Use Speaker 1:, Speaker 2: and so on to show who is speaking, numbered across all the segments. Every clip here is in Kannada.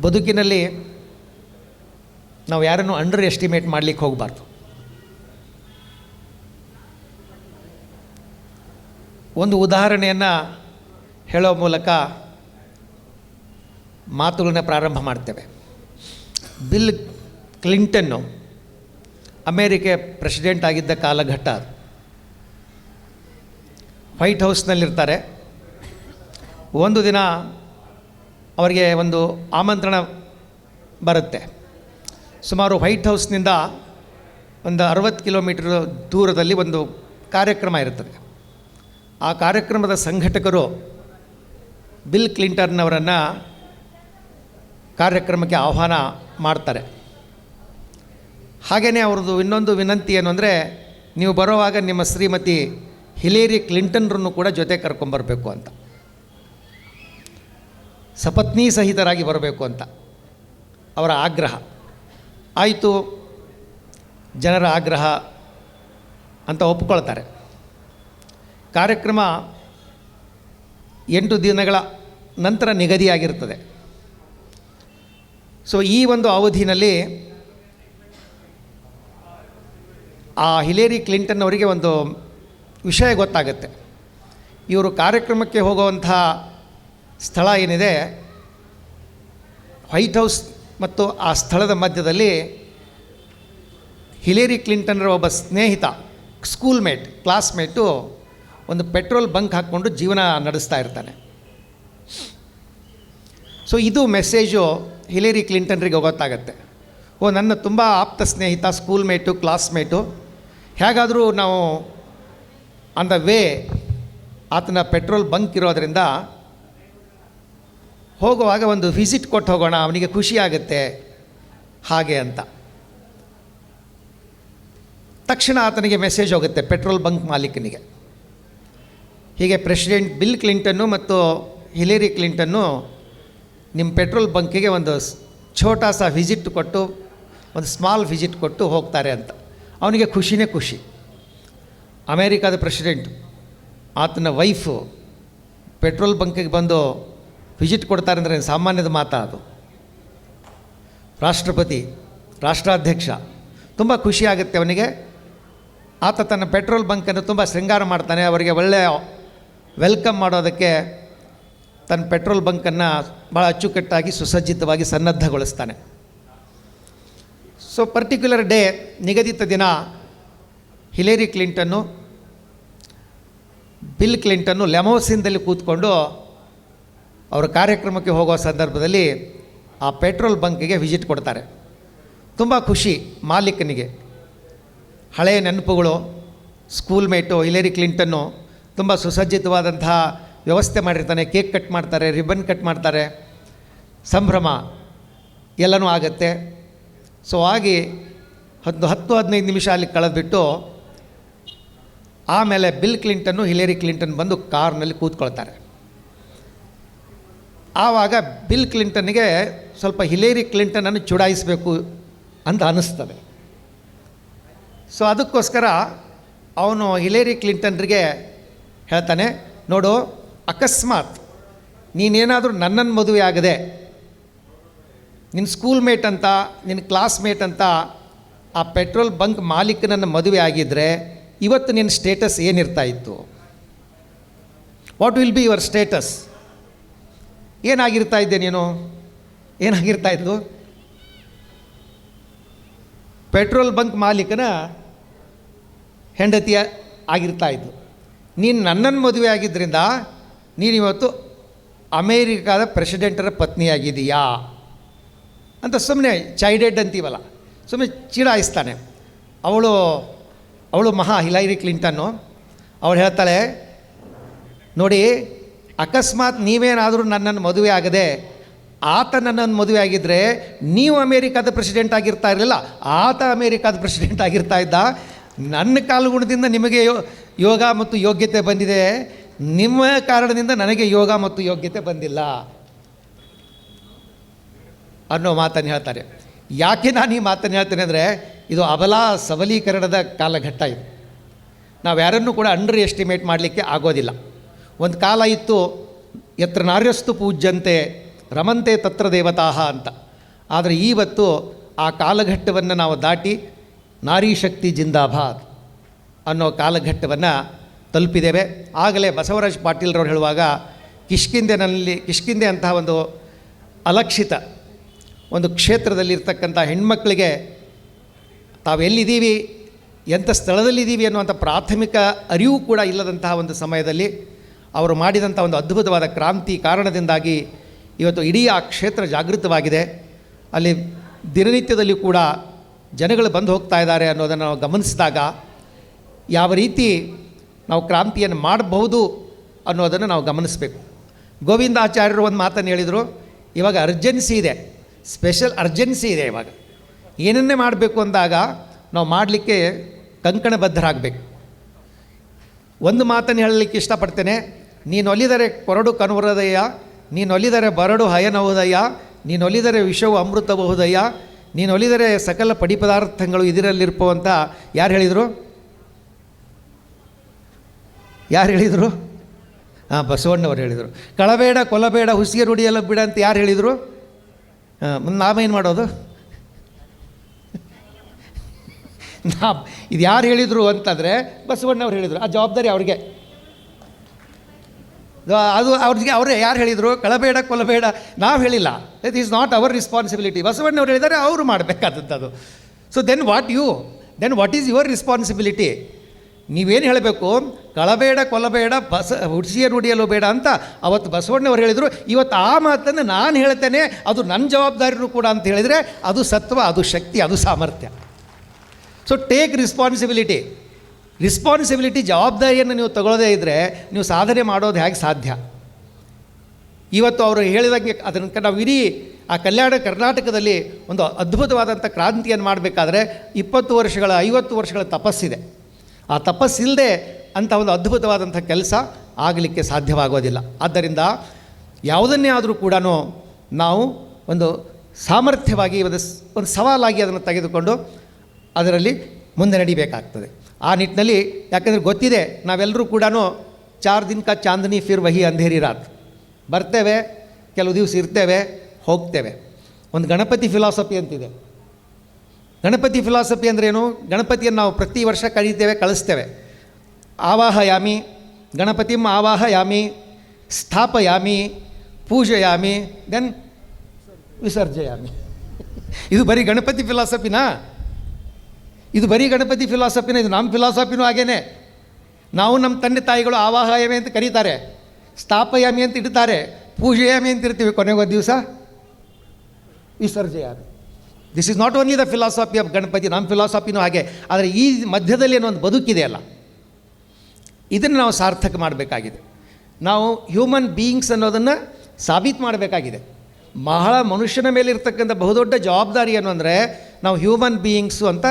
Speaker 1: ಬದುಕಿನಲ್ಲಿ ನಾವು ಯಾರನ್ನು ಅಂಡರ್ ಎಸ್ಟಿಮೇಟ್ ಮಾಡಲಿಕ್ಕೆ ಹೋಗಬಾರ್ದು. ಒಂದು ಉದಾಹರಣೆಯನ್ನು ಹೇಳೋ ಮೂಲಕ ಮಾತುಗಳನ್ನ ಪ್ರಾರಂಭ ಮಾಡ್ತೇವೆ. ಬಿಲ್ ಕ್ಲಿಂಟನ್ನು ಅಮೇರಿಕೆ ಪ್ರೆಸಿಡೆಂಟ್ ಆಗಿದ್ದ ಕಾಲಘಟ್ಟ ವೈಟ್ ಹೌಸ್ನಲ್ಲಿರ್ತಾರೆ. ಒಂದು ದಿನ ಅವರಿಗೆ ಒಂದು ಆಮಂತ್ರಣ ಬರುತ್ತೆ. ಸುಮಾರು ವೈಟ್ ಹೌಸ್ನಿಂದ ಒಂದು ಅರವತ್ತು ಕಿಲೋಮೀಟರ್ ದೂರದಲ್ಲಿ ಒಂದು ಕಾರ್ಯಕ್ರಮ ಇರುತ್ತದೆ. ಆ ಕಾರ್ಯಕ್ರಮದ ಸಂಘಟಕರು ಬಿಲ್ ಕ್ಲಿಂಟನ್ ಅವರನ್ನು ಕಾರ್ಯಕ್ರಮಕ್ಕೆ ಆಹ್ವಾನ ಮಾಡ್ತಾರೆ. ಹಾಗೆಯೇ ಅವ್ರದ್ದು ಇನ್ನೊಂದು ವಿನಂತಿ ಏನು ಅಂದರೆ, ನೀವು ಬರುವಾಗ ನಿಮ್ಮ ಶ್ರೀಮತಿ ಹಿಲೇರಿ ಕ್ಲಿಂಟನ್ರನ್ನು ಕೂಡ ಜೊತೆ ಕರ್ಕೊಂಬರಬೇಕು ಅಂತ. ಸಪತ್ನಿ ಸಹಿತರಾಗಿ ಬರಬೇಕು ಅಂತ ಅವರ ಆಗ್ರಹ. ಆಯಿತು, ಜನರ ಆಗ್ರಹ ಅಂತ ಒಪ್ಕೊಳ್ತಾರೆ. ಕಾರ್ಯಕ್ರಮ ಎಂಟು ದಿನಗಳ ನಂತರ ನಿಗದಿಯಾಗಿರ್ತದೆ. ಸೊ ಈ ಒಂದು ಅವಧಿನಲ್ಲಿ ಆ ಹಿಲೇರಿ ಕ್ಲಿಂಟನ್ ಅವರಿಗೆ ಒಂದು ವಿಷಯ ಗೊತ್ತಾಗುತ್ತೆ. ಇವರು ಕಾರ್ಯಕ್ರಮಕ್ಕೆ ಹೋಗುವಂಥ ಸ್ಥಳ ಏನಿದೆ, ವೈಟ್ ಹೌಸ್ ಮತ್ತು ಆ ಸ್ಥಳದ ಮಧ್ಯದಲ್ಲಿ ಹಿಲೇರಿ ಕ್ಲಿಂಟನ್ರ ಒಬ್ಬ ಸ್ನೇಹಿತ ಸ್ಕೂಲ್ಮೇಟ್ ಕ್ಲಾಸ್ಮೇಟು ಒಂದು ಪೆಟ್ರೋಲ್ ಬಂಕ್ ಹಾಕ್ಕೊಂಡು ಜೀವನ ನಡೆಸ್ತಾ ಇರ್ತಾನೆ. ಸೊ ಇದು ಮೆಸೇಜು ಹಿಲೇರಿ ಕ್ಲಿಂಟನ್ರಿಗೆ ಗೊತ್ತಾಗತ್ತೆ. ಓ, ನನ್ನ ತುಂಬ ಆಪ್ತ ಸ್ನೇಹಿತ ಸ್ಕೂಲ್ಮೇಟು ಕ್ಲಾಸ್ಮೇಟು ಹೇಗಾದರೂ ನಾವು ಆನ್ ದ ವೇ ಆತನ ಪೆಟ್ರೋಲ್ ಬಂಕ್ ಇರೋದರಿಂದ ಹೋಗುವಾಗ ಒಂದು ವಿಸಿಟ್ ಕೊಟ್ಟು ಹೋಗೋಣ, ಅವನಿಗೆ ಖುಷಿಯಾಗುತ್ತೆ ಹಾಗೆ ಅಂತ. ತಕ್ಷಣ ಆತನಿಗೆ ಮೆಸೇಜ್ ಹೋಗುತ್ತೆ ಪೆಟ್ರೋಲ್ ಬಂಕ್ ಮಾಲೀಕನಿಗೆ. ಹೀಗೆ ಪ್ರೆಸಿಡೆಂಟ್ ಬಿಲ್ ಕ್ಲಿಂಟನ್ನು ಮತ್ತು ಹಿಲೇರಿ ಕ್ಲಿಂಟನ್ನು ನಿಮ್ಮ ಪೆಟ್ರೋಲ್ ಬಂಕಿಗೆ ಒಂದು ಛೋಟಾ ಸಹ ವಿಸಿಟ್ ಕೊಟ್ಟು, ಒಂದು ಸ್ಮಾಲ್ ವಿಸಿಟ್ ಕೊಟ್ಟು ಹೋಗ್ತಾರೆ ಅಂತ. ಅವನಿಗೆ ಖುಷಿನೇ ಖುಷಿ. ಅಮೇರಿಕಾದ ಪ್ರೆಸಿಡೆಂಟ್ ಆತನ ವೈಫು ಪೆಟ್ರೋಲ್ ಬಂಕಿಗೆ ಬಂದು ವಿಸಿಟ್ ಕೊಡ್ತಾರೆ ಅಂದರೆ ಸಾಮಾನ್ಯದ ಮಾತಾ ಅದು ರಾಷ್ಟ್ರಪತಿ, ರಾಷ್ಟ್ರಾಧ್ಯಕ್ಷ, ತುಂಬ ಖುಷಿಯಾಗುತ್ತೆ ಅವನಿಗೆ. ಆತ ತನ್ನ ಪೆಟ್ರೋಲ್ ಬಂಕನ್ನು ತುಂಬ ಶೃಂಗಾರ ಮಾಡ್ತಾನೆ. ಅವರಿಗೆ ಒಳ್ಳೆಯ ವೆಲ್ಕಮ್ ಮಾಡೋದಕ್ಕೆ ತನ್ನ ಪೆಟ್ರೋಲ್ ಬಂಕನ್ನು ಭಾಳ ಅಚ್ಚುಕಟ್ಟಾಗಿ, ಸುಸಜ್ಜಿತವಾಗಿ ಸನ್ನದ್ಧಗೊಳಿಸ್ತಾನೆ. ಸೊ ಪರ್ಟಿಕ್ಯುಲರ್ ಡೇ ನಿಗದಿತ ದಿನ, ಹಿಲೇರಿ ಕ್ಲಿಂಟನ್ನು, ಬಿಲ್ ಕ್ಲಿಂಟನ್ನು ಲೆಮೋಸಿನ್ದಲ್ಲಿ ಕೂತ್ಕೊಂಡು ಅವರ ಕಾರ್ಯಕ್ರಮಕ್ಕೆ ಹೋಗುವ ಸಂದರ್ಭದಲ್ಲಿ ಆ ಪೆಟ್ರೋಲ್ ಬಂಕಿಗೆ ವಿಸಿಟ್ ಕೊಡ್ತಾರೆ. ತುಂಬ ಖುಷಿ ಮಾಲೀಕನಿಗೆ. ಹಳೆಯ ನೆನಪುಗಳು ಸ್ಕೂಲ್ ಮೇಟು ಹಿಲೇರಿ ಕ್ಲಿಂಟನ್ನು ತುಂಬ ಸುಸಜ್ಜಿತವಾದಂತಹ ವ್ಯವಸ್ಥೆ ಮಾಡಿರ್ತಾನೆ. ಕೇಕ್ ಕಟ್ ಮಾಡ್ತಾರೆ ರಿಬನ್ ಕಟ್ ಮಾಡ್ತಾರೆ. ಸಂಭ್ರಮ ಎಲ್ಲನೂ ಆಗುತ್ತೆ. ಸೊ ಆಗಿ ಹತ್ತು ಹತ್ತು ಹದಿನೈದು ನಿಮಿಷ ಅಲ್ಲಿ ಕಳೆದ್ಬಿಟ್ಟು ಆಮೇಲೆ ಬಿಲ್ ಕ್ಲಿಂಟನ್ನು ಹಿಲೇರಿ ಕ್ಲಿಂಟನ್ ಬಂದು ಕಾರ್ನಲ್ಲಿ ಕೂತ್ಕೊಳ್ತಾರೆ. ಆವಾಗ ಬಿಲ್ ಕ್ಲಿಂಟನ್ಗೆ ಸ್ವಲ್ಪ ಹಿಲೇರಿ ಕ್ಲಿಂಟನನ್ನು ಚುಡಾಯಿಸಬೇಕು ಅಂತ ಅನ್ನಿಸ್ತದೆ. ಸೊ ಅದಕ್ಕೋಸ್ಕರ ಅವನು ಹಿಲೇರಿ ಕ್ಲಿಂಟನ್ರಿಗೆ ಹೇಳ್ತಾನೆ, ನೋಡು, ಅಕಸ್ಮಾತ್ ನೀನೇನಾದರೂ ನನ್ನನ್ನು ಮದುವೆ ಆಗದೆ ನಿನ್ನ ಸ್ಕೂಲ್ ಮೇಟ್ ಅಂತ ನಿನ್ನ ಕ್ಲಾಸ್ಮೇಟ್ ಅಂತ ಆ ಪೆಟ್ರೋಲ್ ಬಂಕ್ ಮಾಲೀಕನನ್ನು ಮದುವೆ ಆಗಿದ್ದರೆ ಇವತ್ತು ನಿನ್ನ ಸ್ಟೇಟಸ್ ಏನಿರ್ತಾ ಇತ್ತು? What will be your status ಏನಾಗಿರ್ತಾ ಇದ್ದೆ ನೀನು? ಏನಾಗಿರ್ತಾ ಇದ್ದು ಪೆಟ್ರೋಲ್ ಬಂಕ್ ಮಾಲೀಕನ ಹೆಂಡತಿಯ ಆಗಿರ್ತಾ ಇದ್ದು ನೀನು ನನ್ನನ್ನು ಮದುವೆ ಆಗಿದ್ದರಿಂದ ನೀನು ಇವತ್ತು ಅಮೇರಿಕಾದ ಪ್ರೆಸಿಡೆಂಟರ ಪತ್ನಿಯಾಗಿದೆಯಾ ಅಂತ ಸುಮ್ಮನೆ ಚೈಡೆಡ್ ಅಂತೀವಲ್ಲ ಸುಮ್ಮನೆ ಚೀಡಾಯಿಸ್ತಾನೆ. ಅವಳು ಅವಳು ಮಹಾ ಹಿಲೈರಿ ಕ್ಲಿಂಟನ್ನು. ಅವಳು ಹೇಳ್ತಾಳೆ, ನೋಡಿ ಅಕಸ್ಮಾತ್ ನೀವೇನಾದರೂ ನನ್ನನ್ನು ಮದುವೆ ಆಗದೆ, ಆತ ನನ್ನನ್ನು ಮದುವೆ ಆಗಿದ್ದರೆ ನೀವು ಅಮೇರಿಕಾದ ಪ್ರೆಸಿಡೆಂಟ್ ಆಗಿರ್ತಾ ಇರಲಿಲ್ಲ, ಆತ ಅಮೇರಿಕಾದ ಪ್ರೆಸಿಡೆಂಟ್ ಆಗಿರ್ತಾ ಇದ್ದ, ನನ್ನ ಕಾಲುಗುಣದಿಂದ ನಿಮಗೆ ಯೋಗ ಮತ್ತು ಯೋಗ್ಯತೆ ಬಂದಿದೆ, ನಿಮ್ಮ ಕಾರಣದಿಂದ ನನಗೆ ಯೋಗ ಮತ್ತು ಯೋಗ್ಯತೆ ಬಂದಿಲ್ಲ. ಅನ್ನೋ ಮಾತನ್ನು ಹೇಳ್ತಾರೆ. ಯಾಕೆ ನಾನು ಈ ಮಾತನ್ನು ಹೇಳ್ತೇನೆ ಅಂದರೆ, ಇದು ಅಬಲಾ ಸಬಲೀಕರಣದ ಕಾಲಘಟ್ಟ ಇದು. ನಾವು ಯಾರನ್ನೂ ಕೂಡ ಅಂಡರ್ ಎಸ್ಟಿಮೇಟ್ ಮಾಡಲಿಕ್ಕೆ ಆಗೋದಿಲ್ಲ. ಒಂದು ಕಾಲ ಇತ್ತು, ಯತ್ರ ನಾರ್ಯಸ್ತು ಪೂಜ್ಯಂತೆ, ರಮಂತೆ ತತ್ರ ದೇವತಾಹ ಅಂತ. ಆದರೆ ಇವತ್ತು ಆ ಕಾಲಘಟ್ಟವನ್ನು ನಾವು ದಾಟಿ ನಾರಿ ಶಕ್ತಿ ಜಿಂದಾಬಾದ್ ಅನ್ನೋ ಕಾಲಘಟ್ಟವನ್ನು ತಲುಪಿದ್ದೇವೆ. ಆಗಲೇ ಬಸವರಾಜ್ ಪಾಟೀಲ್ರವ್ರು ಹೇಳುವಾಗ ಕಿಷ್ಕಿಂದೆನಲ್ಲಿ ಕಿಷ್ಕಿಂದೆ ಅಂತಹ ಒಂದು ಅಲಕ್ಷಿತ, ಒಂದು ಕ್ಷೇತ್ರದಲ್ಲಿರ್ತಕ್ಕಂಥ ಹೆಣ್ಮಕ್ಳಿಗೆ ತಾವೆಲ್ಲಿದ್ದೀವಿ, ಎಂಥ ಸ್ಥಳದಲ್ಲಿದ್ದೀವಿ ಅನ್ನುವಂಥ ಪ್ರಾಥಮಿಕ ಅರಿವು ಕೂಡ ಇಲ್ಲದಂತಹ ಒಂದು ಸಮಯದಲ್ಲಿ ಅವರು ಮಾಡಿದಂಥ ಒಂದು ಅದ್ಭುತವಾದ ಕ್ರಾಂತಿ ಕಾರಣದಿಂದಾಗಿ ಇವತ್ತು ಇಡೀ ಆ ಕ್ಷೇತ್ರ ಜಾಗೃತವಾಗಿದೆ. ಅಲ್ಲಿ ದಿನನಿತ್ಯದಲ್ಲಿ ಕೂಡ ಜನಗಳು ಬಂದು ಹೋಗ್ತಾ ಇದ್ದಾರೆ ಅನ್ನೋದನ್ನು ನಾವು ಗಮನಿಸಿದಾಗ ಯಾವ ರೀತಿ ನಾವು ಕ್ರಾಂತಿಯನ್ನು ಮಾಡಬಹುದು ಅನ್ನೋದನ್ನು ನಾವು ಗಮನಿಸಬೇಕು. ಗೋವಿಂದಾಚಾರ್ಯರು ಒಂದು ಮಾತನ್ನು ಹೇಳಿದರು, ಇವಾಗ ಅರ್ಜೆನ್ಸಿ ಇದೆ ಸ್ಪೆಷಲ್ ಅರ್ಜೆನ್ಸಿ ಇದೆ ಇವಾಗ. ಏನನ್ನೇ ಮಾಡಬೇಕು ಅಂದಾಗ ನಾವು ಮಾಡಲಿಕ್ಕೆ ಕಂಕಣಬದ್ಧರಾಗಬೇಕು. ಒಂದು ಮಾತನ್ನು ಹೇಳಲಿಕ್ಕೆ ಇಷ್ಟಪಡ್ತೇನೆ ನೀನು ಒಲಿದರೆ ಕೊರಡು ಕನುವರದಯ್ಯ ನೀನು ಒಲಿದರೆ ಬರಡು ಹಯನವುದಯ್ಯ ನೀನು ಒಲಿದರೆ ವಿಷವು ಅಮೃತಬಹುದಯ್ಯ ನೀನು ಒಲಿದರೆ ಸಕಲ ಪಡಿ ಪದಾರ್ಥಗಳು ಇದರಲ್ಲಿರ್ಪೋ ಅಂತ ಯಾರು ಹೇಳಿದರು? ಯಾರು ಹೇಳಿದರು? ಹಾಂ, ಬಸವಣ್ಣವರು ಹೇಳಿದರು. ಕಳಬೇಡ, ಕೊಲಬೇಡ, ಹುಸಿಗೆ ರುಡಿಯಲ್ಲ ಬಿಡ ಅಂತ ಯಾರು ಹೇಳಿದರು? ಹಾಂ ನಾವೇನು ಮಾಡೋದು? ನಾ ಇದು ಯಾರು ಹೇಳಿದರು ಅಂತಂದರೆ ಬಸವಣ್ಣವ್ರು ಹೇಳಿದರು. ಆ ಜವಾಬ್ದಾರಿ ಅವ್ರಿಗೆ. ಅದು ಅವ್ರಿಗೆ, ಅವರೇ ಯಾರು ಹೇಳಿದರು? ಕಳಬೇಡ, ಕೊಲಬೇಡ, ನಾವು ಹೇಳಿಲ್ಲ. That is not our responsibility ಬಸವಣ್ಣವ್ರು ಹೇಳಿದರೆ, ಅವರು ಮಾಡಬೇಕಾದದ್ದು so then what you then what is your responsibility ನೀವೇನು ಹೇಳಬೇಕು? ಕಳಬೇಡ, ಕೊಲಬೇಡ, ಬಸ, ಹುಡ್ಸಿಯ ನುಡಿಯಲು ಬೇಡ ಅಂತ ಅವತ್ತು ಬಸವಣ್ಣವ್ರು ಹೇಳಿದರು. ಇವತ್ತು ಆ ಮಾತನ್ನು ನಾನು ಹೇಳ್ತೇನೆ, ಅದು ನನ್ನ ಜವಾಬ್ದಾರಿನೂ ಕೂಡ ಅಂತ ಹೇಳಿದರೆ ಅದು ಸತ್ವ, ಅದು ಶಕ್ತಿ, ಅದು ಸಾಮರ್ಥ್ಯ. ಸೊ ಟೇಕ್ ರೆಸ್ಪಾನ್ಸಿಬಿಲಿಟಿ ರಿಸ್ಪಾನ್ಸಿಬಿಲಿಟಿ ಜವಾಬ್ದಾರಿಯನ್ನು ನೀವು ತಗೊಳ್ಳೋದೇ ಇದ್ದರೆ ನೀವು ಸಾಧನೆ ಮಾಡೋದು ಹೇಗೆ ಸಾಧ್ಯ? ಇವತ್ತು ಅವರು ಹೇಳಿದಂಗೆ ಅದನ್ನು ನಾವು ಇಡೀ ಆ ಕಲ್ಯಾಣ ಕರ್ನಾಟಕದಲ್ಲಿ ಒಂದು ಅದ್ಭುತವಾದಂಥ ಕ್ರಾಂತಿಯನ್ನು ಮಾಡಬೇಕಾದ್ರೆ ಇಪ್ಪತ್ತು ವರ್ಷಗಳ, ಐವತ್ತು ವರ್ಷಗಳ ತಪಸ್ಸಿದೆ. ಆ ತಪಸ್ಸಿಲ್ಲದೆ ಅಂಥ ಒಂದು ಅದ್ಭುತವಾದಂಥ ಕೆಲಸ ಆಗಲಿಕ್ಕೆ ಸಾಧ್ಯವಾಗೋದಿಲ್ಲ. ಆದ್ದರಿಂದ ಯಾವುದನ್ನೇ ಆದರೂ ಕೂಡ ನಾವು ಒಂದು ಸಾಮರ್ಥ್ಯವಾಗಿ ಒಂದು ಒಂದು ಸವಾಲಾಗಿ ಅದನ್ನು ತೆಗೆದುಕೊಂಡು ಅದರಲ್ಲಿ ಮುಂದೆ ನಡಿಬೇಕಾಗ್ತದೆ. ಆ ನಿಟ್ಟಿನಲ್ಲಿ ಯಾಕಂದರೆ ಗೊತ್ತಿದೆ ನಾವೆಲ್ಲರೂ ಕೂಡ ಚಾರ್ ದಿನಕ ಚಾಂದನಿ ಫಿರ್ ವಹಿ ಅಂಧೇರಿ ರಾತ್. ಬರ್ತೇವೆ, ಕೆಲವು ದಿವಸ ಇರ್ತೇವೆ, ಹೋಗ್ತೇವೆ. ಒಂದು ಗಣಪತಿ ಫಿಲಾಸಫಿ ಅಂತಿದೆ. ಗಣಪತಿ ಫಿಲಾಸಫಿ ಅಂದ್ರೇನು ಗಣಪತಿಯನ್ನು ನಾವು ಪ್ರತಿ ವರ್ಷ ಕರೀತೇವೆ, ಕಳಿಸ್ತೇವೆ. ಆವಾಹಯಾಮಿ, ಗಣಪತಿಂ ಆವಾಹಯಾಮಿ, ಸ್ಥಾಪಯಾಮಿ, ಪೂಜೆಯಾಮಿ ದೆನ್ ವಿಸರ್ಜಯಾಮಿ. ಇದು ಬರೀ ಗಣಪತಿ ಫಿಲಾಸಫಿನಾ? ಇದು ಬರೀ ಗಣಪತಿ ಫಿಲಾಸಫಿನ ಇದು ನಮ್ಮ ಫಿಲಾಸಫಿನೂ ಹಾಗೇನೆ. ನಾವು ನಮ್ಮ ತಂದೆ ತಾಯಿಗಳು ಆವಾಹಯಮೆ ಅಂತ ಕರೀತಾರೆ. ಸ್ಥಾಪಯಾಮಿ ಅಂತ ಇಡ್ತಾರೆ. ಪೂಜೆಯಾಮಿ ಅಂತ ಇರ್ತೀವಿ ಕೊನೆಗೊಂದು ದಿವಸ. ವಿಸರ್ಜಯಾಮಿ. This is not only the philosophy of Ganapati ನಮ್ಮ ಫಿಲಾಸಫಿನೂ ಹಾಗೆ. ಆದರೆ ಈ ಮಧ್ಯದಲ್ಲಿ ಏನೊಂದು ಬದುಕಿದೆಯಲ್ಲ ಇದನ್ನು ನಾವು ಸಾರ್ಥಕ ಮಾಡಬೇಕಾಗಿದೆ. ನಾವು ಹ್ಯೂಮನ್ ಬೀಯಿಂಗ್ಸ್ ಅನ್ನೋದನ್ನು ಸಾಬೀತು ಮಾಡಬೇಕಾಗಿದೆ. ಬಹಳ ಮನುಷ್ಯನ ಮೇಲೆ ಇರ್ತಕ್ಕಂಥ ಬಹುದೊಡ್ಡ ಜವಾಬ್ದಾರಿ ಏನು ಅಂದರೆ, ನಾವು ಹ್ಯೂಮನ್ ಬೀಯಿಂಗ್ಸು ಅಂತ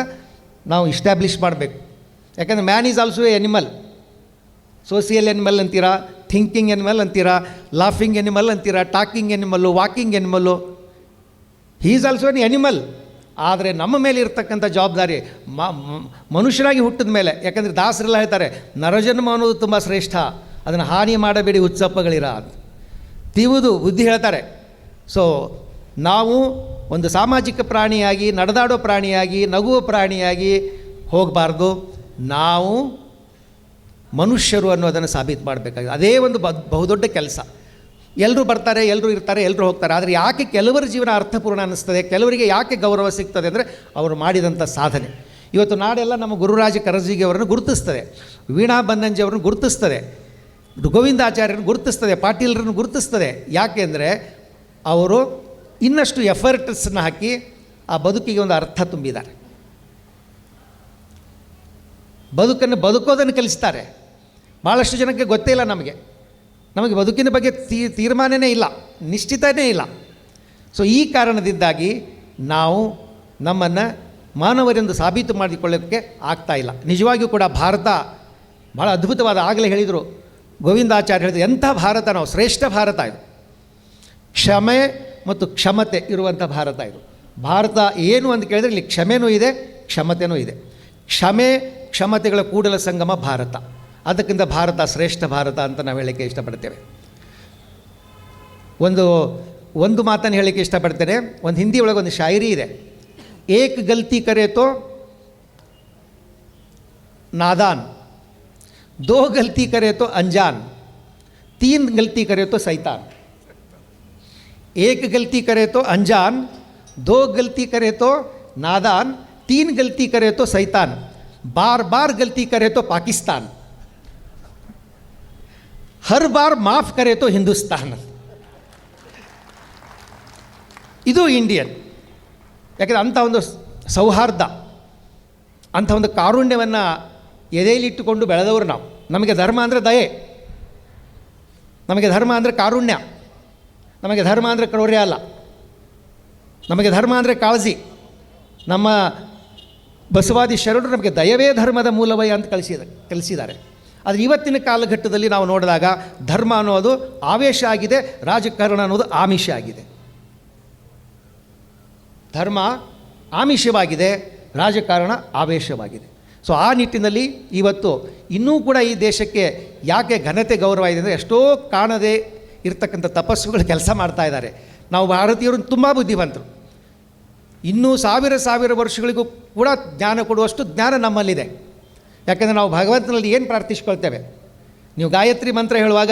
Speaker 1: ನಾವು ಇಸ್ಟ್ಯಾಬ್ಲಿಷ್ ಮಾಡಬೇಕು. ಯಾಕಂದರೆ man is also a animal social animal ಅಂತೀರಾ ಥಿಂಕಿಂಗ್ ಎನಿಮಲ್ ಅಂತೀರಾ ಲಾಫಿಂಗ್ ಎನಿಮಲ್ ಅಂತೀರಾ talking animal walking animal he is also an animal ಆದರೆ ನಮ್ಮ ಮೇಲೆ ಇರ್ತಕ್ಕಂಥ ಜವಾಬ್ದಾರಿ ಮನುಷ್ಯರಾಗಿ ಹುಟ್ಟಿದ ಮೇಲೆ. ಯಾಕಂದರೆ ದಾಸರೆಲ್ಲ ಹೇಳ್ತಾರೆ, ನರಜನ್ಮ ಅನ್ನೋದು ತುಂಬ ಶ್ರೇಷ್ಠ. ಅದನ್ನು ಹಾನಿ ಮಾಡಬೇಡಿ ಉತ್ಸಪ್ಪಗಳಿರ ತಿವುದು ಬುದ್ಧಿ ಹೇಳ್ತಾರೆ. ಸೊ ನಾವು ಒಂದು ಸಾಮಾಜಿಕ ಪ್ರಾಣಿಯಾಗಿ, ನಡೆದಾಡೋ ಪ್ರಾಣಿಯಾಗಿ, ನಗುವ ಪ್ರಾಣಿಯಾಗಿ ಹೋಗಬಾರ್ದು. ನಾವು ಮನುಷ್ಯರು ಅನ್ನೋದನ್ನು ಸಾಬೀತು ಮಾಡಬೇಕಾಗಿದೆ. ಅದೇ ಒಂದು ಬಹುದೊಡ್ಡ ಕೆಲಸ. ಎಲ್ಲರೂ ಬರ್ತಾರೆ ಎಲ್ಲರೂ ಇರ್ತಾರೆ ಎಲ್ಲರೂ ಹೋಗ್ತಾರೆ. ಆದರೆ ಯಾಕೆ ಕೆಲವರ ಜೀವನ ಅರ್ಥಪೂರ್ಣ ಅನ್ನಿಸ್ತದೆ, ಕೆಲವರಿಗೆ ಯಾಕೆ ಗೌರವ ಸಿಗ್ತದೆ ಅಂದರೆ ಅವರು ಮಾಡಿದಂಥ ಸಾಧನೆ. ಇವತ್ತು ನಾಡೆಲ್ಲ ನಮ್ಮ ಗುರುರಾಜ ಕರಜಿಗೆ ಅವರನ್ನು ಗುರುತಿಸ್ತದೆ. ವೀಣಾ ಬನ್ನಂಜಿ ಅವರನ್ನು ಗುರುತಿಸ್ತದೆ. ಗೋವಿಂದಾಚಾರ್ಯರನ್ನು ಗುರುತಿಸ್ತದೆ. ಪಾಟೀಲರನ್ನು ಗುರುತಿಸ್ತದೆ. ಯಾಕೆ ಅಂದರೆ ಅವರು ಇನ್ನಷ್ಟು ಎಫರ್ಟ್ಸನ್ನು ಹಾಕಿ ಆ ಬದುಕಿಗೆ ಒಂದು ಅರ್ಥ ತುಂಬಿದ್ದಾರೆ. ಬದುಕನ್ನು ಬದುಕೋದನ್ನು ಕಲಿಸ್ತಾರೆ. ಭಾಳಷ್ಟು ಜನಕ್ಕೆ ಗೊತ್ತೇ ಇಲ್ಲ ನಮಗೆ. ನಮಗೆ ಬದುಕಿನ ಬಗ್ಗೆ ತೀ, ತೀರ್ಮಾನನೇ ಇಲ್ಲ, ನಿಶ್ಚಿತನೇ ಇಲ್ಲ. ಸೊ ಈ ಕಾರಣದಿಂದಾಗಿ ನಾವು ನಮ್ಮನ್ನು ಮಾನವರೆಂದು ಸಾಬೀತು ಮಾಡಿಕೊಳ್ಳೋಕ್ಕೆ ಆಗ್ತಾ ಇಲ್ಲ. ನಿಜವಾಗಿಯೂ ಕೂಡ ಭಾರತ ಭಾಳ ಅದ್ಭುತವಾದ ಆಗಲೇ ಹೇಳಿದರು. ಗೋವಿಂದಾಚಾರ್ಯ ಹೇಳಿದ್ರು, ಎಂಥ ಭಾರತ ನಾವು, ಶ್ರೇಷ್ಠ ಭಾರತ ಇದು. ಕ್ಷಮೆ ಮತ್ತು ಕ್ಷಮತೆ ಇರುವಂಥ ಭಾರತ ಇದು. ಭಾರತ ಏನು ಅಂತ ಕೇಳಿದ್ರೆ ಇಲ್ಲಿ ಕ್ಷಮೆನೂ ಇದೆ, ಕ್ಷಮತೆನೂ ಇದೆ. ಕ್ಷಮೆ, ಕ್ಷಮತೆಗಳ ಕೂಡಲ ಸಂಗಮ ಭಾರತ. ಅದಕ್ಕಿಂತ ಭಾರತ ಶ್ರೇಷ್ಠ ಭಾರತ ಅಂತ ನಾವು ಹೇಳೋಕ್ಕೆ ಇಷ್ಟಪಡ್ತೇವೆ. ಒಂದು ಒಂದು ಮಾತನ್ನು ಹೇಳೋಕ್ಕೆ ಇಷ್ಟಪಡ್ತೇನೆ. ಒಂದು ಹಿಂದಿ ಒಳಗೆ ಒಂದು ಶಾಯರಿ ಇದೆ. ಏಕ್ ಗಲ್ತಿ ಕರೆತೋ ನಾದಾನ್. ದೋ ಗಲ್ತಿ ಕರೆತೋ ಅಂಜಾನ್. ತೀನ್ ಗಲ್ತಿ ಕರೆ ಸೈತಾನ್. एक गलती करे तो अनजान दो गलती करे तो नादान तीन गलती करे तो शैतान बार बार गलती करे तो पाकिस्तान हर बार माफ करे तो हिंदुस्तान ಇದು ಇಂಡಿಯನ್ ಯಾಕಂದರೆ ಅಂಥ ಒಂದು ಸೌಹಾರ್ದ ಅಂಥ ಒಂದು ಕಾರುಣ್ಯವನ್ನು ಎದೆಯಲ್ಲಿಟ್ಟುಕೊಂಡು ಬೆಳೆದವರು ನಾವು ನಮಗೆ ಧರ್ಮ ಅಂದರೆ ದಯೆ ನಮಗೆ ಧರ್ಮ ಅಂದರೆ ಕಾರುಣ್ಯ ನಮಗೆ ಧರ್ಮ ಅಂದರೆ ಕ್ರೌರ್ಯ ಅಲ್ಲ. ನಮಗೆ ಧರ್ಮ ಅಂದರೆ ಕಾಳಜಿ. ನಮ್ಮ ಬಸವಾದಿ ಶರಣರು ನಮಗೆ ದಯವೇ ಧರ್ಮದ ಮೂಲವಯ ಅಂತ ಕಲಿಸಿದ ಕಲಿಸಿದ್ದಾರೆ ಆದರೆ ಇವತ್ತಿನ ಕಾಲಘಟ್ಟದಲ್ಲಿ ನಾವು ನೋಡಿದಾಗ ಧರ್ಮ ಅನ್ನೋದು ಆವೇಶ ಆಗಿದೆ, ರಾಜಕಾರಣ ಅನ್ನೋದು ಆಮಿಷ ಆಗಿದೆ. ಧರ್ಮ ಆಮಿಷವಾಗಿದೆ, ರಾಜಕಾರಣ ಆವೇಶವಾಗಿದೆ. ಸೊ ಆ ನಿಟ್ಟಿನಲ್ಲಿ ಇವತ್ತು ಇನ್ನೂ ಕೂಡ ಈ ದೇಶಕ್ಕೆ ಯಾಕೆ ಘನತೆ ಗೌರವ ಇದೆ ಅಂದರೆ ಎಷ್ಟೋ ಕಾಣದೆ ಇರ್ತಕ್ಕಂಥ ತಪಸ್ಸುಗಳು ಕೆಲಸ ಮಾಡ್ತಾ ಇದ್ದಾರೆ. ನಾವು ಭಾರತೀಯರು ತುಂಬ ಬುದ್ಧಿವಂತರು. ಇನ್ನೂ ಸಾವಿರ ಸಾವಿರ ವರ್ಷಗಳಿಗೂ ಕೂಡ ಜ್ಞಾನ ಕೊಡುವಷ್ಟು ಜ್ಞಾನ ನಮ್ಮಲ್ಲಿದೆ. ಯಾಕೆಂದರೆ ನಾವು ಭಗವಂತನಲ್ಲಿ ಏನು ಪ್ರಾರ್ಥಿಸ್ಕೊಳ್ತೇವೆ? ನೀವು ಗಾಯತ್ರಿ ಮಂತ್ರ ಹೇಳುವಾಗ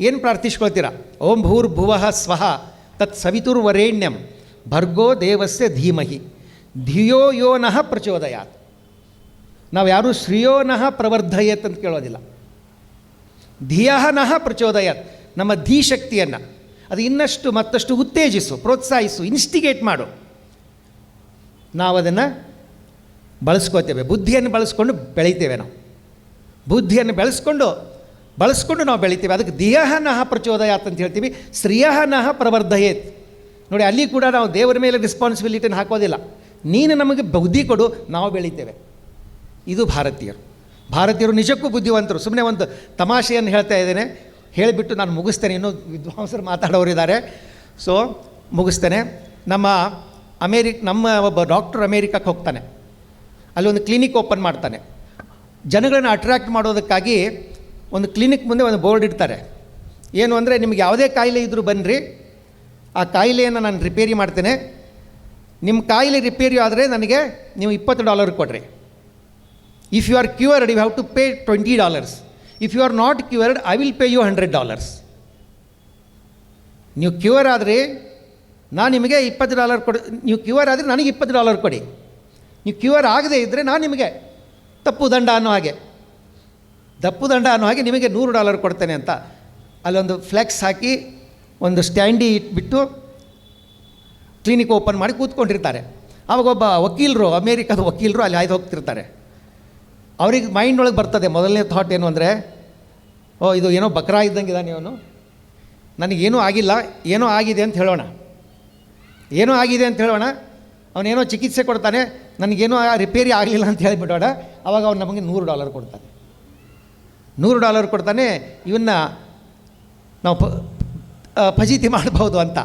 Speaker 1: ಏನು ಪ್ರಾರ್ಥಿಸ್ಕೊಳ್ತೀರಾ? ಓಂ ಭೂರ್ ಭುವಃ ಸ್ವಹ ತತ್ ಸವಿತುರ್ವರೇಣ್ಯಂ ಭರ್ಗೋ ದೇವಸ್ಯ ಧೀಮಹಿ. ಧಿಯೋ ಯೋ ನಃ ಪ್ರಚೋದಯಾತ್. ನಾವು ಯಾರೂ ಶ್ರಿಯೋ ನಃ ಪ್ರವರ್ಧಯತ್ ಅಂತ ಕೇಳೋದಿಲ್ಲ. ಧಿಯಃ ನಃ ಪ್ರಚೋದಯತ್. ನಮ್ಮ ಧೀಶಕ್ತಿಯನ್ನು, ಅದು ಇನ್ನಷ್ಟು ಮತ್ತಷ್ಟು ಉತ್ತೇಜಿಸು, ಪ್ರೋತ್ಸಾಹಿಸು ಇನ್ಸ್ಟಿಗೇಟ್ ಮಾಡು. ನಾವು ಅದನ್ನು ಬಳಸ್ಕೋತೇವೆ. ಬುದ್ಧಿಯನ್ನು ಬಳಸ್ಕೊಂಡು ಬೆಳಿತೇವೆ ನಾವು. ಬುದ್ಧಿಯನ್ನು ಬೆಳೆಸ್ಕೊಂಡು, ಬಳಸ್ಕೊಂಡು ನಾವು ಬೆಳಿತೇವೆ. ಅದಕ್ಕೆ ದೇಹ ನಹ ಪ್ರಚೋದಯಾತ್ ಅಂತ ಹೇಳ್ತೀವಿ. ಸ್ತ್ರೀಯ ನಹ ಪ್ರವರ್ಧಯೇತ್. ನೋಡಿ, ಅಲ್ಲಿ ಕೂಡ ನಾವು ದೇವರ ಮೇಲೆ ರೆಸ್ಪಾನ್ಸಿಬಿಲಿಟಿನ ಹಾಕೋದಿಲ್ಲ. ನೀನು ನಮಗೆ ಬುದ್ಧಿ ಕೊಡು, ನಾವು ಬೆಳಿತೇವೆ. ಇದು ಭಾರತೀಯರು. ಭಾರತೀಯರು ನಿಜಕ್ಕೂ ಬುದ್ಧಿವಂತರು. ಸುಮ್ಮನೆ ಒಂದು ತಮಾಷೆಯನ್ನು ಹೇಳ್ತಾ ಇದ್ದೇನೆ. ಹೇಳಿಬಿಟ್ಟು ನಾನು ಮುಗಿಸ್ತೇನೆ. ಇನ್ನೂ ವಿದ್ವಾಂಸರು ಮಾತಾಡೋರಿದ್ದಾರೆ ಸೊ ಮುಗಿಸ್ತೇನೆ. ನಮ್ಮ ಅಮೇರಿಕ್ ನಮ್ಮ ಒಬ್ಬ ಡಾಕ್ಟರ್ ಅಮೇರಿಕಕ್ಕೆ ಹೋಗ್ತಾನೆ. ಅಲ್ಲಿ ಒಂದು ಕ್ಲಿನಿಕ್ ಓಪನ್ ಮಾಡ್ತಾನೆ. ಜನಗಳನ್ನ ಅಟ್ರ್ಯಾಕ್ಟ್ ಮಾಡೋದಕ್ಕಾಗಿ ಒಂದು ಕ್ಲಿನಿಕ್ ಮುಂದೆ ಒಂದು ಬೋರ್ಡ್ ಇಡ್ತಾರೆ. ಏನು ಅಂದರೆ, ನಿಮ್ಗೆ ಯಾವುದೇ ಕಾಯಿಲೆ ಇದ್ದರೂ ಬನ್ನಿರಿ. ಆ ಕಾಯಿಲೆಯನ್ನು ನಾನು ರಿಪೇರಿ ಮಾಡ್ತೇನೆ. ನಿಮ್ಮ ಕಾಯಿಲೆ ರಿಪೇರಿ ಆದರೆ ನನಗೆ ನೀವು ಇಪ್ಪತ್ತು ಡಾಲರ್ ಕೊಡ್ರಿ. If you are cured you have to pay twenty dollars if you are not cured I will pay you hundred dollars ನೀವು ಕ್ಯೂರ್ ಆದರೆ ನಾನು ನಿಮಗೆ ಇಪ್ಪತ್ತು ಡಾಲರ್ ಕೊಡಿ, ನೀವು ಕ್ಯೂರ್ ಆದರೆ ನನಗೆ ಇಪ್ಪತ್ತು ಡಾಲರ್ ಕೊಡಿ. ನೀವು ಕ್ಯೂರ್ ಆಗದೇ ಇದ್ದರೆ ನಾನು ನಿಮಗೆ ತಪ್ಪು ದಂಡ ಅನ್ನೋ ಹಾಗೆ. ತಪ್ಪು ದಂಡ ಅನ್ನೋ ಹಾಗೆ ನಿಮಗೆ ನೂರು ಡಾಲರ್ ಕೊಡ್ತೇನೆ ಅಂತ. ಅಲ್ಲೊಂದು ಫ್ಲೆಕ್ಸ್ ಹಾಕಿ ಒಂದು ಸ್ಟ್ಯಾಂಡಿ ಇಟ್ಬಿಟ್ಟು ಕ್ಲಿನಿಕ್ ಓಪನ್ ಮಾಡಿ ಕೂತ್ಕೊಂಡಿರ್ತಾರೆ. ಆವಾಗ ಒಬ್ಬ ವಕೀಲರು, ಅಮೇರಿಕಾದ ವಕೀಲರು ಅಲ್ಲಿ ಆಯ್ದು ಹೋಗ್ತಿರ್ತಾರೆ. ಅವ್ರಿಗೆ ಮೈಂಡ್ ಒಳಗೆ ಬರ್ತದೆ. ಮೊದಲನೇ ಥಾಟ್ ಏನು ಅಂದರೆ, ಓ, ಇದು ಏನೋ ಬಕ್ರಾ ಇದ್ದಂಗೆ ಇದ್ದಾನೆ ಇವನು. ನನಗೇನೂ ಆಗಿಲ್ಲ. ಏನೋ ಆಗಿದೆ ಅಂತ ಹೇಳೋಣ. ಏನೋ ಆಗಿದೆ ಅಂತ ಹೇಳೋಣ. ಅವನೇನೋ ಚಿಕಿತ್ಸೆ ಕೊಡ್ತಾನೆ. ನನಗೇನೋ ರಿಪೇರಿ ಆಗಲಿಲ್ಲ ಅಂತ ಹೇಳಿಬಿಡೋಣ ಅವಾಗ ಅವನು ನಮಗೆ ನೂರು ಡಾಲರ್ ಕೊಡ್ತಾನೆ. ನೂರು ಡಾಲರ್ ಕೊಡ್ತಾನೆ. ಇವನ್ನ ನಾವು ಪ ಫಜೀತಿ ಮಾಡ್ಬೋದು ಅಂತ.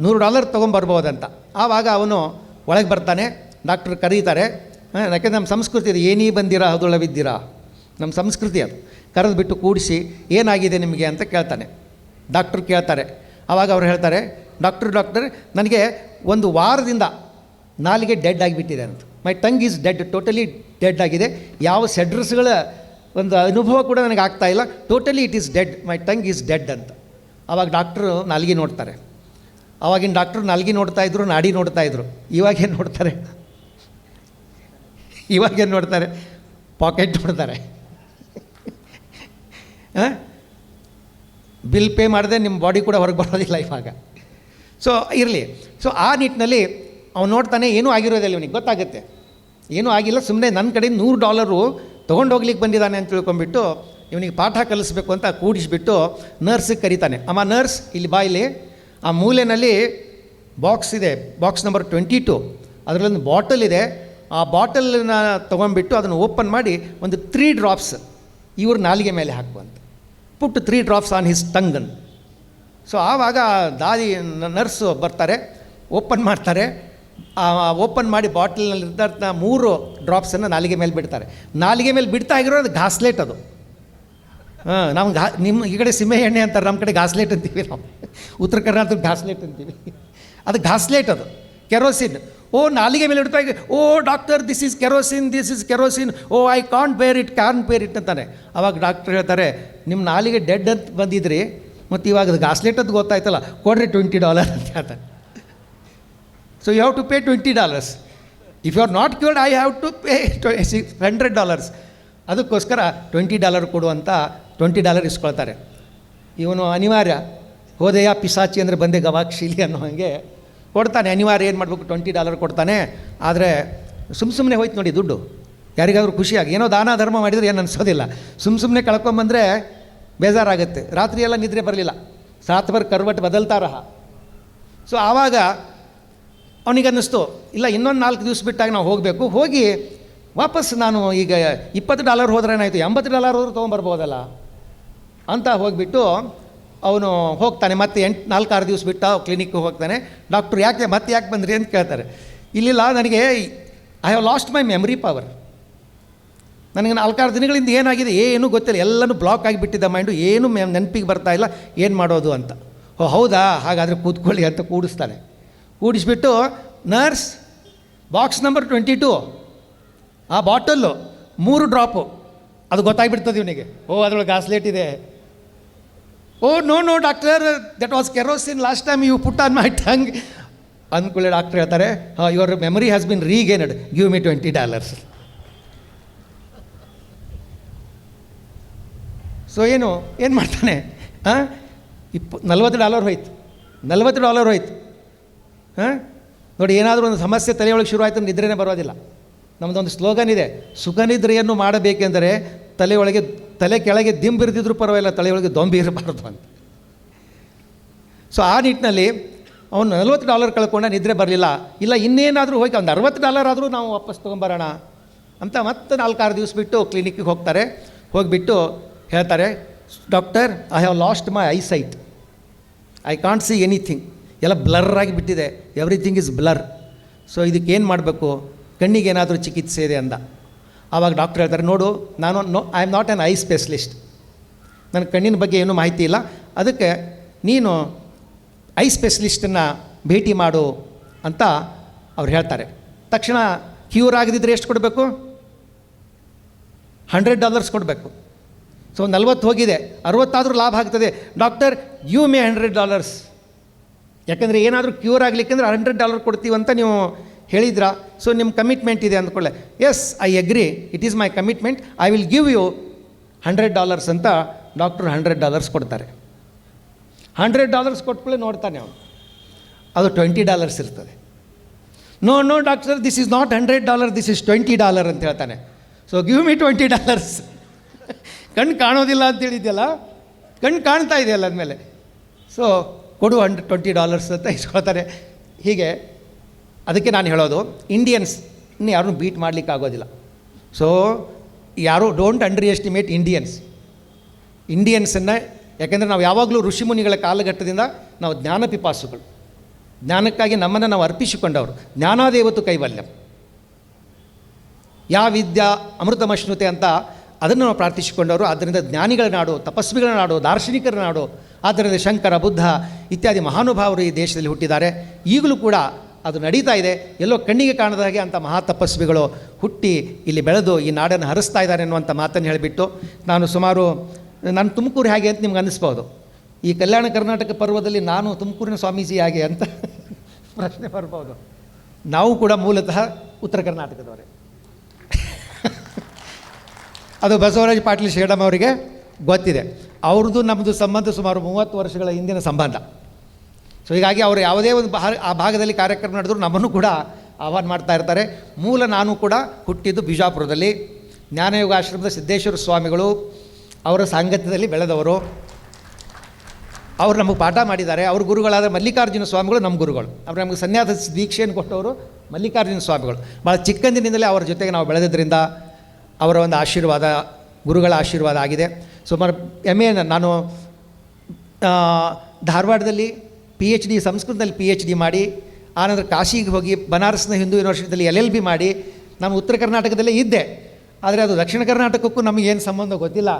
Speaker 1: ನೂರು ಡಾಲರ್ ತೊಗೊಂಬರ್ಬೋದು ಅಂತ ಆವಾಗ ಅವನು ಒಳಗೆ ಬರ್ತಾನೆ. ಡಾಕ್ಟ್ರ್ ಕರೀತಾರೆ. ಯಾಕೆಂದ್ರೆ ನಮ್ಮ ಸಂಸ್ಕೃತಿ ಅದು ಏನೀ ಬಂದಿರಾ ಅದೊಳವಿದ್ದೀರಾ ನಮ್ಮ ಸಂಸ್ಕೃತಿ ಅದು. ಕರೆದು ಬಿಟ್ಟು ಕೂಡಿಸಿ ಏನಾಗಿದೆ ನಿಮಗೆ ಅಂತ ಕೇಳ್ತಾನೆ. ಡಾಕ್ಟ್ರು ಕೇಳ್ತಾರೆ. ಆವಾಗ ಅವ್ರು ಹೇಳ್ತಾರೆ ಡಾಕ್ಟ್ರ್ ಡಾಕ್ಟರ್ ನನಗೆ ಒಂದು ವಾರದಿಂದ ನಾಲಿಗೆ ಡೆಡ್ ಆಗಿಬಿಟ್ಟಿದೆ ಅಂತ. My tongue is dead totally dead ಆಗಿದೆ. ಯಾವ ಸೆಡ್ರಸ್ಗಳ ಒಂದು ಅನುಭವ ಕೂಡ ನನಗೆ ಆಗ್ತಾ ಇಲ್ಲ. Totally it is dead my tongue is dead ಅಂತ. ಆವಾಗ ಡಾಕ್ಟ್ರು ನಾಲ್ಗೆ ನೋಡ್ತಾರೆ. ಆವಾಗಿನ ಡಾಕ್ಟ್ರು ನಾಲ್ಗೆ ನೋಡ್ತಾ ಇದ್ರು, ನಾಡಿ ನೋಡ್ತಾ ಇದ್ರು. ಇವಾಗೇನು ನೋಡ್ತಾರೆ? ಇವಾಗೇನು ನೋಡ್ತಾರೆ? ಪಾಕೆಟ್ ನೋಡ್ತಾರೆ. ಬಿಲ್ ಪೇ ಮಾಡಿದೆ ನಿಮ್ಮ ಬಾಡಿ ಕೂಡ ಹೊರಗೆ ಬರೋದಿಲ್ಲ ಇವಾಗ. ಸೊ ಇರಲಿ. ಸೊ ಆ ನಿಟ್ಟಿನಲ್ಲಿ ಅವ್ನು ನೋಡ್ತಾನೆ, ಏನೂ ಆಗಿರೋದಿಲ್ಲ ಇವನಿಗೆ, ಗೊತ್ತಾಗುತ್ತೆ. ಏನೂ ಆಗಿಲ್ಲ ಸುಮ್ಮನೆ ನನ್ನ ಕಡೆ ನೂರು ಡಾಲರು ತೊಗೊಂಡು ಹೋಗ್ಲಿಕ್ಕೆ ಬಂದಿದ್ದಾನೆ ಅಂತ ತಿಳ್ಕೊಂಬಿಟ್ಟು ಇವನಿಗೆ ಪಾಠ ಕಲಿಸ್ಬೇಕು ಅಂತ ಕೂಡಿಸ್ಬಿಟ್ಟು ನರ್ಸಿಗೆ ಕರೀತಾನೆ. ಅಮ್ಮ ನರ್ಸ್ ಇಲ್ಲಿ ಬಾ ಇಲ್ಲಿ. ಆ ಮೂಲೆಯಲ್ಲಿ ಬಾಕ್ಸ್ ಇದೆ ಬಾಕ್ಸ್ ನಂಬರ್ ಟ್ವೆಂಟಿ ಟು ಅದರಲ್ಲೊಂದು ಬಾಟಲ್ ಇದೆ. ಆ ಬಾಟಲನ್ನ ತೊಗೊಂಡ್ಬಿಟ್ಟು ಅದನ್ನು ಓಪನ್ ಮಾಡಿ ಒಂದು ತ್ರೀ ಡ್ರಾಪ್ಸ್ ಇವ್ರ ನಾಲಿಗೆ ಮೇಲೆ ಹಾಕುವಂತ put three drops on his tongue so ಆವಾಗ ದಾದಿ ನರ್ಸು ಬರ್ತಾರೆ, ಓಪನ್ ಮಾಡ್ತಾರೆ. ಓಪನ್ ಮಾಡಿ ಬಾಟಲ್ನಲ್ಲಿದ್ದ ಮೂರು ಡ್ರಾಪ್ಸನ್ನು ನಾಲಿಗೆ ಮೇಲೆ ಬಿಡ್ತಾರೆ. ನಾಲಿಗೆ ಮೇಲೆ ಬಿಡ್ತಾ ಇರೋದು ಘಾಸ್ಲೇಟ್ ಅದು. ಹಾಂ ನಾವು ಘಾ ನಿಮ್ಮ ಈ ಕಡೆ ಸಿಮೆ ಎಣ್ಣೆ ಅಂತಾರೆ ನಮ್ಮ ಕಡೆ ಘಾಸ್ಲೇಟ್ ಅಂತೀವಿ ನಾವು. ಉತ್ತರ ಕರ್ನಾಟಕದ ಘಾಸ್ಲೇಟ್ ಅಂತೀವಿ. ಅದು ಘಾಸ್ಲೇಟ್ ಅದು. ಕೆರೋಸಿನ್ ಓ, ನಾಲಿಗೆ ಮೇಲೆ ಇಡ್ತಾ ಓ doctor this is kerosene this is kerosene oh I can't bear it can bear it ಅಂತಾನೆ ಅವಾಗ ಡಾಕ್ಟರ್ ಹೇಳ್ತಾರೆ ನಿಮ್ಮ ನಾಲಿಗೆ ಡೆಡ್ ಅಂತ ಬಂದಿದ್ರಿ, ಮತ್ತು ಇವಾಗ ಅದು ಘಾಸ್ಲೇಟ್ ಅಂತ ಗೊತ್ತಾಯ್ತಲ್ಲ, ಕೊಡ್ರಿ ಟ್ವೆಂಟಿ ಡಾಲರ್ ಅಂತ ಹೇಳ್ತಾರೆ. So you have to pay twenty dollars if you are not cured I have to pay six hundred dollars ಅದಕ್ಕೋಸ್ಕರ ಟ್ವೆಂಟಿ ಡಾಲರ್ ಕೊಡುವಂಥ ಟ್ವೆಂಟಿ ಡಾಲರ್ ಇಸ್ಕೊಳ್ತಾರೆ. ಇವನು ಅನಿವಾರ್ಯ. ಹೋದೆಯ ಪಿಸಾಚಿ ಅಂದರೆ ಬಂದೆ ಗವಾಕ್ಷಿಲಿ ಅನ್ನೋ ಹಾಗೆ ಕೊಡ್ತಾನೆ. ಅನಿವಾರ್ಯ ಏನು ಮಾಡಬೇಕು? ಟ್ವೆಂಟಿ ಡಾಲರ್ ಕೊಡ್ತಾನೆ. ಆದರೆ ಸುಮ್ಮ ಸುಮ್ಮನೆ ಹೋಯ್ತು ನೋಡಿ ದುಡ್ಡು. ಯಾರಿಗಾದ್ರೂ ಖುಷಿಯಾಗಿ. ಏನೋ ದಾನ ಧರ್ಮ ಮಾಡಿದರೆ ಏನು ಅನಿಸೋದಿಲ್ಲ. ಸುಮ್ಮ ಸುಮ್ಮನೆ ಕಳ್ಕೊಂಬಂದರೆ ಬೇಜಾರಾಗುತ್ತೆ. ರಾತ್ರಿ ಎಲ್ಲ ನಿದ್ರೆ ಬರಲಿಲ್ಲ. ಸಾತ್ ಬರ್ ಕರ್ವಟ್ ಬದಲ್ತಾರ ಸೊ ಆವಾಗ ಅವನಿಗೆ ಅನ್ನಿಸ್ತು ಇಲ್ಲ, ಇನ್ನೊಂದು ನಾಲ್ಕು ದಿವಸ ಬಿಟ್ಟಾಗ ನಾವು ಹೋಗಬೇಕು. ಹೋಗಿ ವಾಪಸ್ ನಾನು ಈಗ ಇಪ್ಪತ್ತು ಡಾಲರ್ ಹೋದ್ರೆ ಏನಾಯಿತು ಎಂಬತ್ತು ಡಾಲರ್ ಹೋದ್ರೆ ತೊಗೊಂಬರ್ಬೋದಲ್ಲ? ಅಂತ ಹೋಗಿಬಿಟ್ಟು ಅವನು ಹೋಗ್ತಾನೆ, ಮತ್ತೆ ಎಂಟು, ನಾಲ್ಕಾರು ದಿವಸ ಬಿಟ್ಟು ಕ್ಲಿನಿಕ್ಗೆ ಹೋಗ್ತಾನೆ. ಡಾಕ್ಟ್ರು ಯಾಕೆ, ಮತ್ತೆ ಯಾಕೆ ಬಂದ್ರಿ ಅಂತ ಕೇಳ್ತಾರೆ. ಇಲ್ಲಿಲ್ಲ, ನನಗೆ I have lost my memory power ನನಗೆ ನಾಲ್ಕಾರು ದಿನಗಳಿಂದ ಏನಾಗಿದೆ, ಏನೂ ಗೊತ್ತಿಲ್ಲ. ಎಲ್ಲನೂ ಬ್ಲಾಕ್ ಆಗಿಬಿಟ್ಟಿದ್ದ ಮೈಂಡು ಏನು ಮೆ ನೆನಪಿಗೆ ಬರ್ತಾ ಇಲ್ಲ, ಏನು ಮಾಡೋದು ಅಂತ. ಓ, ಹೌದಾ? ಹಾಗಾದರೆ ಕೂತ್ಕೊಳ್ಳಿ ಅಂತ ಕೂಡಿಸ್ತಾನೆ. ಕೂಡಿಸ್ಬಿಟ್ಟು, nurse, box number twenty two, ಆ ಬಾಟಲ್ಲು ಮೂರು ಡ್ರಾಪು ಅದು ಗೊತ್ತಾಗ್ಬಿಡ್ತದೆ ಇವನಿಗೆ. ಓ, ಅದರೊಳಗೆ ಗಾಸ್ಲೇಟ್ ಇದೆ. ಓ no no doctor that was kerosene last time you put on my tongue ಅಂದ್ಕೊಳ್ಳಿ ಡಾಕ್ಟರ್ ಹೇಳ್ತಾರೆ your memory has been regained give me twenty dollars so ಏನು ಏನು ಮಾಡ್ತಾನೆ? ಹಾಂ, ಇಪ್ಪ, ನಲ್ವತ್ತು ಡಾಲರ್ ಹೋಯ್ತು. ನಲ್ವತ್ತು ಡಾಲರ್ ಹೋಯ್ತು. ಹಾಂ, ನೋಡಿ, ಏನಾದರೂ ಒಂದು ಸಮಸ್ಯೆ ತಲೆಯೊಳಗೆ ಶುರು ಆಯಿತು ನಿದ್ರೆನೇ ಬರೋದಿಲ್ಲ. ನಮ್ಮದೊಂದು ಸ್ಲೋಗನ್ ಇದೆ ಸುಖನಿದ್ರೆಯನ್ನು ಮಾಡಬೇಕೆಂದರೆ ತಲೆಯೊಳಗೆ, ತಲೆ ಕೆಳಗೆ ದಿಂಬಿರಿದಿದ್ರೂ ಪರವಾಗಿಲ್ಲ, ತಲೆಯೊಳಗೆ ದೊಂಬಿ ಇರಬಾರ್ದು ಅಂತ. ಸೊ ಆ ನಿಟ್ಟಿನಲ್ಲಿ ಅವನು ನಲ್ವತ್ತು ಡಾಲರ್ ಕಳ್ಕೊಂಡ, ನಿದ್ರೆ ಬರಲಿಲ್ಲ. ಇಲ್ಲ, ಇನ್ನೇನಾದರೂ ಹೋಗಿ, ಒಂದು ಅರವತ್ತು ಡಾಲರ್ ಆದರೂ ನಾವು ವಾಪಸ್ ತೊಗೊಂಬರೋಣ ಅಂತ ಮತ್ತೆ ನಾಲ್ಕಾರು ದಿವಸ ಬಿಟ್ಟು ಕ್ಲಿನಿಕ್ಕಿಗೆ ಹೋಗ್ತಾರೆ. ಹೋಗಿಬಿಟ್ಟು ಹೇಳ್ತಾರೆ doctor I have lost my eyesight I can't see anything ಎಲ್ಲ ಬ್ಲರ್ ಆಗಿಬಿಟ್ಟಿದೆ ಎವ್ರಿಥಿಂಗ್ ಇಸ್ ಬ್ಲರ್ ಸೊ ಇದಕ್ಕೆ ಏನು ಮಾಡಬೇಕು? ಕಣ್ಣಿಗೆ ಏನಾದರೂ ಚಿಕಿತ್ಸೆ ಇದೆ ಅಂದ. ಆವಾಗ ಡಾಕ್ಟರ್ ಹೇಳ್ತಾರೆ, ನೋಡು, ನಾನು no I am not an eye specialist ನನ್ನ ಕಣ್ಣಿನ ಬಗ್ಗೆ ಏನೂ ಮಾಹಿತಿ ಇಲ್ಲ. ಅದಕ್ಕೆ ನೀನು ಐ ಸ್ಪೆಷಲಿಸ್ಟನ್ನು ಭೇಟಿ ಮಾಡು ಅಂತ ಅವ್ರು ಹೇಳ್ತಾರೆ. ತಕ್ಷಣ ಕ್ಯೂರ್ ಆಗದಿದ್ದರೆ ಎಷ್ಟು ಕೊಡಬೇಕು? ಹಂಡ್ರೆಡ್ ಡಾಲರ್ಸ್ ಕೊಡಬೇಕು. ಸೊ ನಲ್ವತ್ತು ಹೋಗಿದೆ. ಅರವತ್ತಾದರೂ ಲಾಭ ಆಗ್ತದೆ. Doctor you may hundred dollars ಯಾಕಂದರೆ ಏನಾದರೂ ಕ್ಯೂರ್ ಆಗಲಿಕ್ಕೆಂದ್ರೆ ಹಂಡ್ರೆಡ್ ಡಾಲರ್ ಕೊಡ್ತೀವಂತ ನೀವು ಹೇಳಿದ್ರಾ? ಸೊ ನಿಮ್ಮ ಕಮಿಟ್ಮೆಂಟ್ ಇದೆ ಅಂದ್ಕೊಳ್ಳೆ. Yes I agree it is my commitment I will give you hundred dollars ಅಂತ ಡಾಕ್ಟ್ರು ಹಂಡ್ರೆಡ್ ಡಾಲರ್ಸ್ ಕೊಡ್ತಾರೆ. ಹಂಡ್ರೆಡ್ ಡಾಲರ್ಸ್ ಕೊಟ್ಕೊಳ್ಳೆ ನೋಡ್ತಾನೆ ಅವನು. ಅದು ಟ್ವೆಂಟಿ ಡಾಲರ್ಸ್ ಇರ್ತದೆ. No no doctor this is not hundred dollar this is twenty dollar ಅಂತ ಹೇಳ್ತಾನೆ. So give me twenty dollars ಕಣ್ಣು ಕಾಣೋದಿಲ್ಲ ಅಂತ ಹೇಳಿದ್ಯಲ್ಲ? ಕಣ್ಣು ಕಾಣ್ತಾ ಇದೆಯಲ್ಲ ಅಂದಮೇಲೆ. ಸೊ ಕೊಡು ಹಂಡ್ರೆಡ್ ಟ್ವೆಂಟಿ ಡಾಲರ್ಸ್ ಅಂತ ಇಸ್ಕೊಳ್ತಾರೆ ಹೀಗೆ ಅದಕ್ಕೆ ನಾನು ಹೇಳೋದು ಇಂಡಿಯನ್ಸ್ ಇನ್ನು ಯಾರನ್ನೂ ಬೀಟ್ ಮಾಡಲಿಕ್ಕೆ ಆಗೋದಿಲ್ಲ. ಸೊ ಯಾರು ಡೋಂಟ್ ಅಂಡರ್ ಎಸ್ಟಿಮೇಟ್ ಇಂಡಿಯನ್ಸ್ ಇಂಡಿಯನ್ಸನ್ನು ಯಾಕೆಂದರೆ ನಾವು ಯಾವಾಗಲೂ ಋಷಿಮುನಿಗಳ ಕಾಲಘಟ್ಟದಿಂದ ನಾವು ಜ್ಞಾನ ಪಿಪಾಸುಗಳು. ಜ್ಞಾನಕ್ಕಾಗಿ ನಮ್ಮನ್ನು ನಾವು ಅರ್ಪಿಸಿಕೊಂಡವರು. ಜ್ಞಾನಾದೇವತು ಕೈವಲ್ಯಂ. ಯಾ ವಿದ್ಯಾ ಅಮೃತಮಶ್ನುತೆ ಅಂತ ಅದನ್ನು ನಾವು ಪ್ರಾರ್ಥಿಸಿಕೊಂಡವರು. ಆದ್ದರಿಂದ ಜ್ಞಾನಿಗಳ ನಾಡು, ತಪಸ್ವಿಗಳ ನಾಡು, ದಾರ್ಶನಿಕರ ನಾಡು, ಆದ್ದರಿಂದ ಶಂಕರ, ಬುದ್ಧ ಇತ್ಯಾದಿ ಮಹಾನುಭಾವರು ಈ ದೇಶದಲ್ಲಿ ಹುಟ್ಟಿದ್ದಾರೆ. ಈಗಲೂ ಕೂಡ ಅದು ನಡೀತಾ ಇದೆ. ಎಲ್ಲೋ ಕಣ್ಣಿಗೆ ಕಾಣದ ಹಾಗೆ ಅಂಥ ಮಹಾ ತಪಸ್ವಿಗಳು ಹುಟ್ಟಿ ಇಲ್ಲಿ ಬೆಳೆದು ಈ ನಾಡನ್ನು ಹರಿಸ್ತಾ ಇದ್ದಾರೆ ಅನ್ನುವಂಥ ಮಾತನ್ನು ಹೇಳಿಬಿಟ್ಟು ನಾನು ಸುಮಾರು, ನಾನು ತುಮಕೂರು ಹೇಗೆ ಅಂತ ನಿಮ್ಗೆ ಅನ್ನಿಸ್ಬೋದು. ಈ ಕಲ್ಯಾಣ ಕರ್ನಾಟಕ ಪರ್ವದಲ್ಲಿ ನಾನು ತುಮಕೂರಿನ ಸ್ವಾಮೀಜಿ ಹೇಗೆ ಅಂತ ಪ್ರಶ್ನೆ ಬರ್ಬೋದು. ನಾವು ಕೂಡ ಮೂಲತಃ ಉತ್ತರ ಕರ್ನಾಟಕದವರೇ. ಅದು ಬಸವರಾಜ ಪಾಟೀಲ್ ಶೇಡಮ್ಮ ಅವರಿಗೆ ಗೊತ್ತಿದೆ. ಅವ್ರದ್ದು ನಮ್ಮದು ಸಂಬಂಧ ಸುಮಾರು ಮೂವತ್ತು ವರ್ಷಗಳ ಹಿಂದಿನ ಸಂಬಂಧ. ಸೊ ಹೀಗಾಗಿ ಅವರು ಯಾವುದೇ ಒಂದು ಭಾ ಆ ಭಾಗದಲ್ಲಿ ಕಾರ್ಯಕ್ರಮ ನಡೆದರೂ ನಮ್ಮನ್ನು ಕೂಡ ಆಹ್ವಾನ ಮಾಡ್ತಾ ಇರ್ತಾರೆ. ಮೂಲ ನಾನು ಕೂಡ ಹುಟ್ಟಿದ್ದು ಬಿಜಾಪುರದಲ್ಲಿ. ಜ್ಞಾನಯೋಗ ಆಶ್ರಮದ ಸಿದ್ದೇಶ್ವರ ಸ್ವಾಮಿಗಳು, ಅವರ ಸಾಂಗತ್ಯದಲ್ಲಿ ಬೆಳೆದವರು. ಅವರು ನಮಗೆ ಪಾಠ ಮಾಡಿದ್ದಾರೆ. ಅವ್ರ ಗುರುಗಳಾದ ಮಲ್ಲಿಕಾರ್ಜುನ ಸ್ವಾಮಿಗಳು ನಮ್ಮ ಗುರುಗಳು. ಅವರು ನಮಗೆ ಸನ್ಯಾಸ ದೀಕ್ಷೆಯನ್ನು ಕೊಟ್ಟವರು ಮಲ್ಲಿಕಾರ್ಜುನ ಸ್ವಾಮಿಗಳು. ಭಾಳ ಚಿಕ್ಕಂದಿನಿಂದಲೇ ಅವರ ಜೊತೆಗೆ ನಾವು ಬೆಳೆದಿದ್ದರಿಂದ ಅವರ ಒಂದು ಆಶೀರ್ವಾದ, ಗುರುಗಳ ಆಶೀರ್ವಾದ ಆಗಿದೆ. ಸುಮಾರು ಎಂ ಎ ನಾನು ಧಾರವಾಡದಲ್ಲಿ ಪಿ ಎಚ್ ಡಿ ಸಂಸ್ಕೃತದಲ್ಲಿ ಪಿ ಎಚ್ ಡಿ ಮಾಡಿ, ಆನಂತರ ಕಾಶಿಗೆ ಹೋಗಿ ಬನಾರಸ್ನ ಹಿಂದೂ ಯೂನಿವರ್ಸಿಟಿಯಲ್ಲಿ ಎಲ್ ಎಲ್ ಬಿ ಮಾಡಿ, ನಮ್ಮ ಉತ್ತರ ಕರ್ನಾಟಕದಲ್ಲೇ ಇದ್ದೆ. ಆದರೆ ಅದು ದಕ್ಷಿಣ ಕರ್ನಾಟಕಕ್ಕೂ ನಮಗೇನು ಸಂಬಂಧ ಗೊತ್ತಿಲ್ಲ.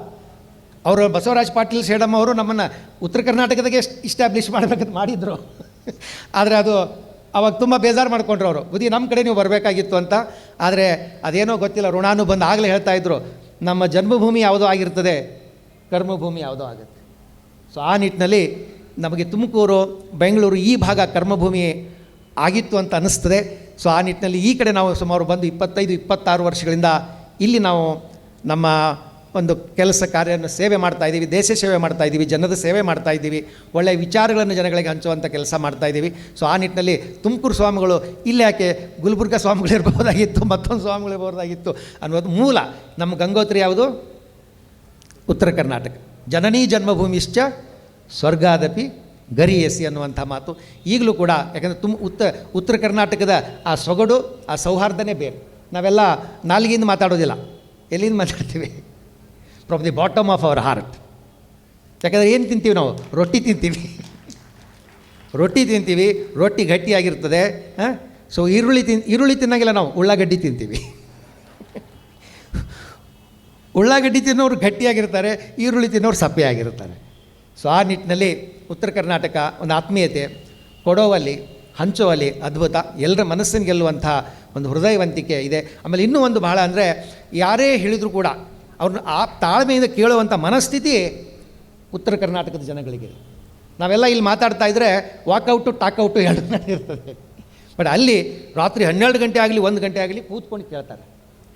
Speaker 1: ಅವರು ಬಸವರಾಜ ಪಾಟೀಲ್ ಸೇಡಮ್ಮ ಅವರು ನಮ್ಮನ್ನು ಉತ್ತರ ಕರ್ನಾಟಕದಾಗೆ ಇಸ್ಟಾಬ್ಲಿಷ್ ಮಾಡಬೇಕಂತ ಮಾಡಿದರು. ಆದರೆ ಅದು ಅವಾಗ ತುಂಬ ಬೇಜಾರು ಮಾಡಿಕೊಂಡ್ರು ಅವರು. ಬುದ್ಧಿ ನಮ್ಮ ಕಡೆ ನೀವು ಬರಬೇಕಾಗಿತ್ತು ಅಂತ. ಆದರೆ ಅದೇನೋ ಗೊತ್ತಿಲ್ಲ ಋಣಾನು ಬಂದು ಆಗಲೇ ಹೇಳ್ತಾ ಇದ್ರು. ನಮ್ಮ ಜನ್ಮಭೂಮಿ ಯಾವುದೋ ಆಗಿರ್ತದೆ, ಕರ್ಮಭೂಮಿ ಯಾವುದೋ ಆಗುತ್ತೆ. ಸೊ ಆ ನಿಟ್ಟಿನಲ್ಲಿ ನಮಗೆ ತುಮಕೂರು, ಬೆಂಗಳೂರು ಈ ಭಾಗ ಕರ್ಮಭೂಮಿ ಆಗಿತ್ತು ಅಂತ ಅನ್ನಿಸ್ತದೆ. ಸೊ ಆ ನಿಟ್ಟಿನಲ್ಲಿ ಈ ಕಡೆ ನಾವು ಸುಮಾರು ಬಂದು ಇಪ್ಪತ್ತೈದು, ಇಪ್ಪತ್ತಾರು ವರ್ಷಗಳಿಂದ ಇಲ್ಲಿ ನಾವು ನಮ್ಮ ಒಂದು ಕೆಲಸ ಕಾರ್ಯವನ್ನು ಸೇವೆ ಮಾಡ್ತಾ ಇದ್ದೀವಿ, ದೇಶ ಸೇವೆ ಮಾಡ್ತಾ ಇದ್ದೀವಿ, ಜನದ ಸೇವೆ ಮಾಡ್ತಾ ಇದ್ದೀವಿ, ಒಳ್ಳೆಯ ವಿಚಾರಗಳನ್ನು ಜನಗಳಿಗೆ ಹಂಚುವಂಥ ಕೆಲಸ ಮಾಡ್ತಾ ಇದ್ದೀವಿ. ಸೊ ಆ ನಿಟ್ಟಿನಲ್ಲಿ ತುಮಕೂರು ಸ್ವಾಮಿಗಳು ಇಲ್ಲಿ ಯಾಕೆ ಗುಲ್ಬರ್ಗ ಸ್ವಾಮಿಗಳಿರ್ಬೋದಾಗಿತ್ತು ಮತ್ತೊಂದು ಸ್ವಾಮಿಗಳು ಇರ್ಬೋದಾಗಿತ್ತು ಅನ್ನೋದು ಮೂಲ. ನಮ್ಮ ಗಂಗೋತ್ರಿ ಯಾವುದು? ಉತ್ತರ ಕರ್ನಾಟಕ. ಜನನೀ ಜನ್ಮಭೂಮಿಶ್ಚ ಸ್ವರ್ಗಾದಪಿ ಗರಿಯಸಿ ಅನ್ನುವಂಥ ಮಾತು. ಈಗಲೂ ಕೂಡ, ಯಾಕಂದರೆ ತುಂಬ ಉತ್ತ, ಉತ್ತರ ಕರ್ನಾಟಕದ ಆ ಸೊಗಡು, ಆ ಸೌಹಾರ್ದನೇ ಬೇರೆ. ನಾವೆಲ್ಲ ನಾಲ್ಗಿಂದ ಮಾತಾಡೋದಿಲ್ಲ. ಎಲ್ಲಿಂದ ಮಾತಾಡ್ತೀವಿ? From the bottom of our heart ಯಾಕಂದರೆ ಏನು ತಿಂತೀವಿ ನಾವು? ರೊಟ್ಟಿ ತಿಂತೀವಿ. ರೊಟ್ಟಿ ತಿಂತೀವಿ, ರೊಟ್ಟಿ ಗಟ್ಟಿಯಾಗಿರ್ತದೆ ಸೊ ಈರುಳ್ಳಿ ತಿನ್, ಈರುಳ್ಳಿ ತಿನ್ನಂಗಿಲ್ಲ ನಾವು, ಉಳ್ಳಾಗಡ್ಡಿ ತಿಂತೀವಿ. ಉಳ್ಳಾಗಡ್ಡಿ ತಿನ್ನೋರು ಗಟ್ಟಿಯಾಗಿರ್ತಾರೆ, ಈರುಳ್ಳಿ ತಿನ್ನೋರು ಸಪ್ಪೆ ಆಗಿರ್ತಾರೆ ಸೊ ಆ ನಿಟ್ಟಿನಲ್ಲಿ ಉತ್ತರ ಕರ್ನಾಟಕ ಒಂದು ಆತ್ಮೀಯತೆ, ಕೊಡೋವಲ್ಲಿ, ಹಂಚುವಲ್ಲಿ ಅದ್ಭುತ. ಎಲ್ಲರ ಮನಸ್ಸಿನ ಗೆಲ್ಲುವಂಥ ಒಂದು ಹೃದಯವಂತಿಕೆ ಇದೆ. ಆಮೇಲೆ ಇನ್ನೂ ಒಂದು ಬಹಳ ಅಂದರೆ ಯಾರೇ ಹೇಳಿದರೂ ಕೂಡ ಅವ್ರನ್ನ ಆ ತಾಳ್ಮೆಯಿಂದ ಕೇಳುವಂಥ ಮನಸ್ಥಿತಿ ಉತ್ತರ ಕರ್ನಾಟಕದ ಜನಗಳಿಗೆ ನಾವೆಲ್ಲ ಇಲ್ಲಿ ಮಾತಾಡ್ತಾ ಇದ್ದರೆ ವಾಕೌಟು ಟಾಕೌಟು ಎರಡು ಇರ್ತದೆ ಬಟ್ ಅಲ್ಲಿ ರಾತ್ರಿ ಹನ್ನೆರಡು ಗಂಟೆ ಆಗಲಿ, ಒಂದು ಗಂಟೆ ಆಗಲಿ ಕೂತ್ಕೊಂಡು ಕೇಳ್ತಾರೆ.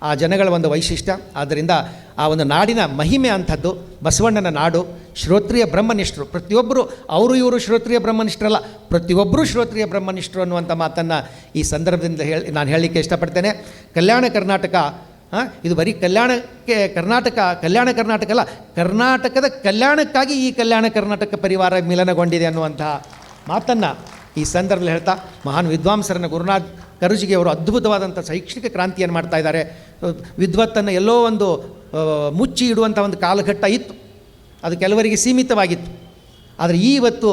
Speaker 1: ಆ ಜನಗಳ ಒಂದು ವೈಶಿಷ್ಟ್ಯ. ಆದ್ದರಿಂದ ಆ ಒಂದು ನಾಡಿನ ಮಹಿಮೆ ಅಂಥದ್ದು, ಬಸವಣ್ಣನ ನಾಡು, ಶ್ರೋತ್ರಿಯ ಬ್ರಹ್ಮನಿಷ್ಠರು. ಪ್ರತಿಯೊಬ್ಬರು, ಅವರು ಇವರು ಶ್ರೋತ್ರಿಯ ಬ್ರಹ್ಮನಿಷ್ಠರಲ್ಲ, ಪ್ರತಿಯೊಬ್ಬರೂ ಶ್ರೋತ್ರಿಯ ಬ್ರಹ್ಮನಿಷ್ಠರು ಅನ್ನುವಂಥ ಮಾತನ್ನು ಈ ಸಂದರ್ಭದಿಂದ ಹೇಳಿ, ನಾನು ಹೇಳಲಿಕ್ಕೆ ಇಷ್ಟಪಡ್ತೇನೆ. ಕಲ್ಯಾಣ ಕರ್ನಾಟಕ ಇದು ಬರೀ ಕಲ್ಯಾಣಕ್ಕೆ ಕರ್ನಾಟಕ, ಕಲ್ಯಾಣ ಕರ್ನಾಟಕ ಅಲ್ಲ, ಕರ್ನಾಟಕದ ಕಲ್ಯಾಣಕ್ಕಾಗಿ ಈ ಕಲ್ಯಾಣ ಕರ್ನಾಟಕ ಪರಿವಾರ ಮಿಲನಗೊಂಡಿದೆ ಅನ್ನುವಂತಹ ಮಾತನ್ನು ಈ ಸಂದರ್ಭದಲ್ಲಿ ಹೇಳ್ತಾ, ಮಹಾನ್ ವಿದ್ವಾಂಸರನ್ನು ಗುರುನಾಥ್ ಕರುಜಿಗೆ ಅವರು ಅದ್ಭುತವಾದಂಥ ಶೈಕ್ಷಣಿಕ ಕ್ರಾಂತಿಯನ್ನು ಮಾಡ್ತಾ ಇದ್ದಾರೆ. ವಿದ್ವತ್ತನ್ನು ಎಲ್ಲೋ ಒಂದು ಮುಚ್ಚಿ ಇಡುವಂಥ ಒಂದು ಕಾಲಘಟ್ಟ ಇತ್ತು. ಅದು ಕೆಲವರಿಗೆ ಸೀಮಿತವಾಗಿತ್ತು. ಆದರೆ ಇವತ್ತು